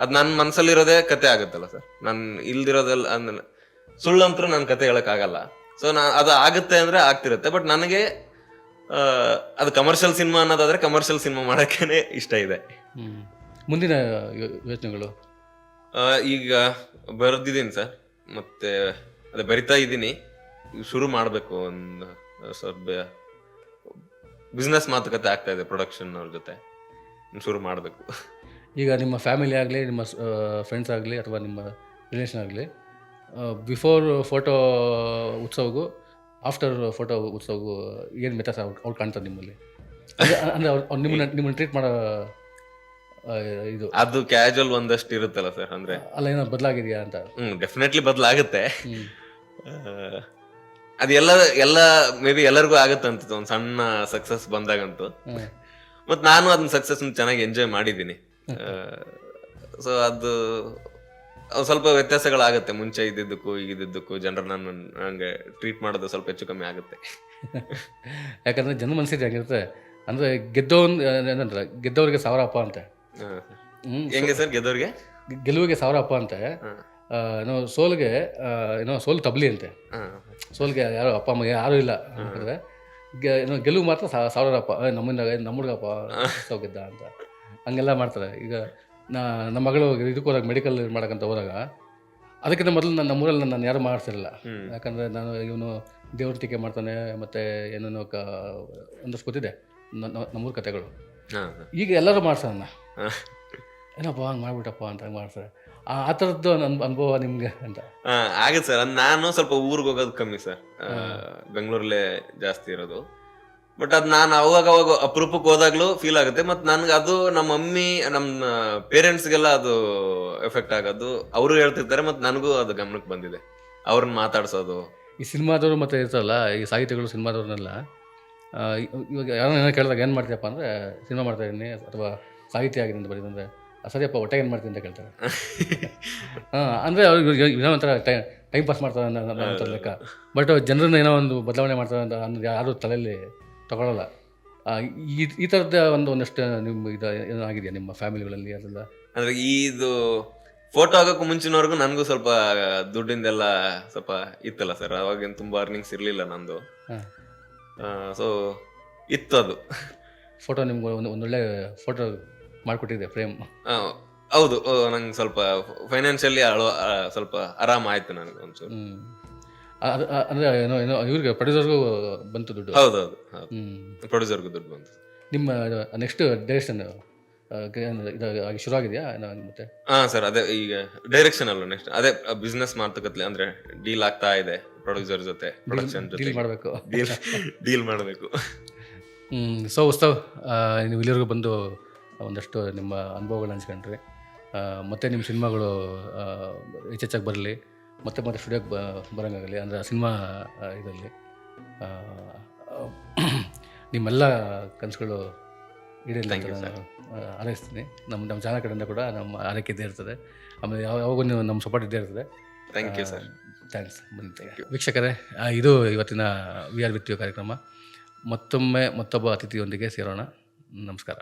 ಅದು ನನ್ನ ಮನಸ್ಸಲ್ಲಿರೋದೇ ಕತೆ ಆಗುತ್ತಲ್ಲ ಸರ್. ನಾನು ಇಲ್ದಿರೋದಲ್ಲ ಅಂದ್ರೆ ಸುಳ್ಳಂತರೂ ನನ್ನ ಕತೆ ಹೇಳಕ್ಕಾಗಲ್ಲ. ಸೊ ನಾ, ಅದು ಆಗುತ್ತೆ ಅಂದ್ರೆ ಆಗ್ತಿರುತ್ತೆ. ಬಟ್ ನನಗೆ ಅದು ಕಮರ್ಷಿಯಲ್ ಸಿನಿಮಾ ಅನ್ನೋದಾದ್ರೆ ಕಮರ್ಷಿಯಲ್ ಸಿನಿಮಾ ಮಾಡೋಕ್ಕೇನೆ ಇಷ್ಟ ಇದೆ. ಮುಂದಿನ ಯೋಚನೆಗಳು? ಈಗ ಬರೆದಿದ್ದೀನಿ ಸರ್. ಮತ್ತೆ ಅದೇ ಬರಿತಾ ಇದ್ದೀನಿ. ಶುರು ಮಾಡಬೇಕು ಒಂದು ಸ್ವಲ್ಪ ಬಿಸ್ನೆಸ್ ಮಾತುಕತೆ ಆಗ್ತಾ ಇದೆ ಪ್ರೊಡಕ್ಷನ್ ಅವ್ರ ಜೊತೆ. ಶುರು ಮಾಡಬೇಕು. ಈಗ ನಿಮ್ಮ ಫ್ಯಾಮಿಲಿ ಆಗಲಿ ನಿಮ್ಮ ಫ್ರೆಂಡ್ಸ್ ಆಗಲಿ ಅಥವಾ ನಿಮ್ಮ ರಿಲೇಷನ್ ಆಗಲಿ ಬಿಫೋರ್ ಫೋಟೋ ಉತ್ಸವಗೂ ಆಫ್ಟರ್ ಫೋಟೋ ಉತ್ಸವ ಏನು ವ್ಯತ್ಯಾಸ ಅವ್ರು ಕಾಣ್ತಾರೆ ನಿಮ್ಮಲ್ಲಿ? ಅಂದರೆ ಅವ್ರು ನಿಮ್ಮನ್ನ ನಿಮ್ಮನ್ನ ಟ್ರೀಟ್ ಮಾಡೋ ಇದು. ಅದು ಕ್ಯಾಜುವಲ್ ಒಂದಷ್ಟು ಇರುತ್ತಲ್ಲ ಸರ್ ಅಂದ್ರೆ ಅಲ್ಲ ಏನೋ ಬದಲಾಗಿದೆಯಾ ಅಂತ. ಹ್ಮ್ ಡೆಫಿನೆಟ್ಲಿ ಬದಲಾಗುತ್ತೆ. ಅದೆಲ್ಲ ಅದು ಎಲ್ಲ ಎಲ್ಲ ಮೇ ಬಿ ಎಲ್ಲರಿಗೂ ಅಂತ ಒಂದು ಸಣ್ಣ ಸಕ್ಸಸ್ ಬಂದಾಗಂತೂ. ಮತ್ತೆ ಮತ್ ನಾನು ಅದನ್ನ ಸಕ್ಸಸ್ ಚೆನ್ನಾಗಿ ಎಂಜಾಯ್ ಮಾಡಿದ್ದೀನಿ. ಸೊ ಅದು ಸ್ವಲ್ಪ ವ್ಯತ್ಯಾಸಗಳಾಗುತ್ತೆ. ಮುಂಚೆ ಇದ್ದಿದ್ದಕ್ಕೂ ಇದ್ದಿದ್ದಕ್ಕೂ ಜನರು ನನ್ನ ಹಂಗೆ ಟ್ರೀಟ್ ಮಾಡೋದು ಸ್ವಲ್ಪ ಹೆಚ್ಚು ಕಮ್ಮಿ ಆಗುತ್ತೆ. ಯಾಕಂದ್ರೆ ಜನ ಮನಸ್ಥಿತಿ ಹೇಗಿರುತ್ತೆ? ಅಂದರೆ ಗೆದ್ದವನ್ ಏನಂದ್ರೆ ಗೆದ್ದವರಿಗೆ ಸಾವಿರ ಅಪ್ಪ ಅಂತೆ. ಹೆಂಗೆ ಸರ್ ಗೆದ್ದವ್ರಿಗೆ ಗೆಲುವಿಗೆ ಸಾವಿರ ಅಪ್ಪ ಅಂತೆ. ಏನೋ ಸೋಲ್ಗೆ ಏನೋ ಸೋಲ್ ತಬ್ಲಿ ಅಂತೆ. ಸೋಲ್ಗೆ ಯಾರು ಅಪ್ಪ ಅಮ್ಮ ಯಾರೂ ಇಲ್ಲ ಅಂತಂದ್ರೆ ಏನೋ ಗೆಲುವು ಮಾತ್ರ ಸಾವಿರ ಅಪ್ಪ ಏ, ನಮ್ಮ ಹುಡುಗಪ್ಪ ಸೋಗಿದ್ದ ಅಂತ. ಹಂಗೆಲ್ಲ ಮಾಡ್ತಾರೆ. ಈಗ ನಮ್ಮ ಮಗಳು ಇದಕ್ಕೆ ಹೋದಾಗ ಮೆಡಿಕಲ್ ಮಾಡೋಕ್ಕಂತ ಹೋದಾಗ ಅದಕ್ಕಿಂತ ಮೊದಲು ನನ್ನ ನಮ್ಮೂರಲ್ಲಿ ನಾನು ಯಾರು ಮಾಡಿಸಿರಲಿಲ್ಲ. ಯಾಕಂದರೆ ನಾನು ಇವನು ದೇವ್ರ ಟೀಕೆ ಮಾಡ್ತಾನೆ ಮತ್ತು ಏನೇನೋ ಕ ಒಂದಷ್ಟು ಗೊತ್ತಿದೆ ನಮ್ಮೂರ ಕತೆಗಳು. ಈಗ ಎಲ್ಲರೂ ಮಾಡ್ಸೋಣ. ಏನಪ್ಪ ಹಂಗೆ ಮಾಡ್ಬಿಟ್ಟಪ್ಪ ಅಂತ ಹಂಗೆ ಮಾಡ್ತಾರೆ ಆ ಆ ಥರದ್ದು ನನ್ನ ಅನುಭವ ನಿಮಗೆ ಅಂತ. ಆಗುತ್ತೆ ಸರ್. ನಾನು ಸ್ವಲ್ಪ ಊರಿಗೆ ಹೋಗೋದು ಕಮ್ಮಿ ಸರ್. ಬೆಂಗಳೂರಲ್ಲೇ ಜಾಸ್ತಿ ಇರೋದು. ಬಟ್ ಅದ್ ನಾನು ಅವಾಗ ಅವಾಗ ಅಪರೂಪಕ್ಕೆ ಹೋದಾಗ್ಲೂ ಫೀಲ್ ಆಗುತ್ತೆ. ಮತ್ ನನ್ಗೆ ಅದು ನಮ್ಮ ಮಮ್ಮಿ ನಮ್ಮ ಪೇರೆಂಟ್ಸ್ಗೆಲ್ಲ ಅದು ಎಫೆಕ್ಟ್ ಆಗೋದು. ಅವರು ಹೇಳ್ತಿರ್ತಾರೆ ಮತ್ ನನಗೂ ಅದು ಗಮನಕ್ಕೆ ಬಂದಿದೆ. ಅವ್ರನ್ನ ಮಾತಾಡ್ಸೋದು. ಈ ಸಿನಿಮಾದವರು ಮತ್ತೆ ಇರ್ತಾರಲ್ಲ ಈ ಸಾಹಿತ್ಯಗಳು ಸಿನಿಮಾದವ್ರನ್ನೆಲ್ಲ ಇವಾಗ ಯಾರೋ ಏನೋ ಕೇಳಿದಾಗ ಏನು ಮಾಡ್ತೀಯಪ್ಪ ಅಂದರೆ ಸಿನಿಮಾ ಮಾಡ್ತಾ ಇದ್ದೀನಿ ಅಥವಾ ಸಾಹಿತ್ಯ ಆಗಿದೆ ಅಂತ ಅಂದ್ರೆ "ಆ, ಸರಿಯಪ್ಪ ಹೊಟ್ಟೆ ಏನು ಮಾಡ್ತೀನಿ ಅಂತ ಕೇಳ್ತಾರೆ. ಹಾಂ ಅಂದರೆ ಅವ್ರಿಗೆ ಏನೋ ಒಂಥರ ಟೈಮ್ ಪಾಸ್ ಮಾಡ್ತಾರೆ ಅಂತ ಲೆಕ್ಕ. ಬಟ್ ಜನರನ್ನ ಏನೋ ಒಂದು ಬದಲಾವಣೆ ಮಾಡ್ತಾರೆ ಅಂತ ಅನ್ನೋದು ಯಾರೂ ತಲೆಯಲ್ಲಿ ತಗೊಳ್ಳಲ್ಲ ಈ ಈ ಥರದ ಒಂದು ಒಂದಷ್ಟು ನಿಮ್ಮ ಇದು ಏನಾಗಿದೆಯಾ ನಿಮ್ಮ ಫ್ಯಾಮಿಲಿಗಳಲ್ಲಿ ಅದೆಲ್ಲ? ಅಂದ್ರೆ ಇದು ಫೋಟೋ ಆಗೋಕ್ಕೂ ಮುಂಚಿನವರೆಗೂ ನನಗೂ ಸ್ವಲ್ಪ ದುಡ್ಡಿಂದೆಲ್ಲ ಸ್ವಲ್ಪ ಇತ್ತಲ್ಲ ಸರ್ ಅವಾಗೇನು ತುಂಬ ಅರ್ನಿಂಗ್ಸ್ ಇರಲಿಲ್ಲ ನಂದು. ಸೊ ಇತ್ತು ಅದು ಫೋಟೋ ನಿಮ್ಗೆ ಒಂದು ಒಂದೊಳ್ಳೆ ಫೋಟೋ ಮಾಡಿಕೊಟ್ಟಿದೆ ಫ್ರೇಮ್ ಹೌದು. ನಂಗೆ ಸ್ವಲ್ಪ ಫೈನಾನ್ಷಿಯಲಿ ಅಳೋ ಸ್ವಲ್ಪ ಆರಾಮ ಆಯಿತು ನನಗೆ ಒಂಚೂರು. ಅಂದರೆ ಏನೋ ಏನೋ ಇವ್ರಿಗೆ ಪ್ರೊಡ್ಯೂಸರ್ಗೂ ಬಂತು ದುಡ್ಡು. ಹೌದೌದು ಪ್ರೊಡ್ಯೂಸರ್ಗೂ ದುಡ್ಡು ಬಂತು. ನಿಮ್ಮ ನೆಕ್ಸ್ಟ್ ಡೈರೆಕ್ಷನ್ ಇದಾಗಿ ಶುರು ಆಗಿದೆಯಾ? ಮತ್ತೆ? ಹಾ ಸರ್ ಅದೇ ಈಗ ಡೈರೆಕ್ಷನ್ ಅಲ್ಲ ನೆಕ್ಸ್ಟ್ ಅದೇ ಬಿಸ್ನೆಸ್ ಮಾತುಕತೆ ಅಂದ್ರೆ ಡೀಲ್ ಆಗ್ತಾ ಇದೆ ಪ್ರೊಡ್ಯೂಸರ್ ಜೊತೆ ಪ್ರೊಡಕ್ಷನ್ ಜೊತೆ. ಡೀಲ್ ಮಾಡಬೇಕು. ಡೀಲ್ ಡೀಲ್ ಮಾಡಬೇಕು. ಸೊ ಉತ್ಸವ್ ನೀವು ಇಲ್ಲಿವರೆಗೂ ಬಂದು ಒಂದಷ್ಟು ನಿಮ್ಮ ಅನುಭವಗಳನ್ನ ಹಂಚ್ಕೊಂಡ್ರಿ. ಮತ್ತೆ ನಿಮ್ಮ ಸಿನಿಮಾಗಳು ಹೆಚ್ಚೆಚ್ಚಾಗಿ ಬರಲಿ. ಮತ್ತೆ ಮತ್ತೆ ಸ್ಟುಡಿಯೋಗೆ ಬ ಬರೋಂಗಾಗಲಿ ಅಂದರೆ ಸಿನಿಮಾ ಇದರಲ್ಲಿ ನಿಮ್ಮೆಲ್ಲ ಕನಸುಗಳು ಈಡೇರಿಲ್ಲ ಆರೈಸ್ತೀನಿ ಹಾರೈಸ್ತೀನಿ. ನಮ್ಮ ನಮ್ಮ ಚಾನಲ್ ಕಡೆಯಿಂದ ಕೂಡ ನಮ್ಮ ಆರೈಕೆ ಇದ್ದೇ ಇರ್ತದೆ ಆಮೇಲೆ ಯಾವ ಯಾವಾಗೂ ನೀವು ನಮ್ಮ ಸಪೋರ್ಟ್ ಇದ್ದೇ ಇರ್ತದೆ ಥ್ಯಾಂಕ್ ಯು ಸರ್ ಥ್ಯಾಂಕ್ಸ್ ಬಂದಿದ್ದೆ. ವೀಕ್ಷಕರೇ ಇದು ಇವತ್ತಿನ ವಿ ಆರ್ ವಿತ್ಯು ಕಾರ್ಯಕ್ರಮ. ಮತ್ತೊಮ್ಮೆ ಮತ್ತೊಬ್ಬ ಅತಿಥಿಯೊಂದಿಗೆ ಸೇರೋಣ. ನಮಸ್ಕಾರ.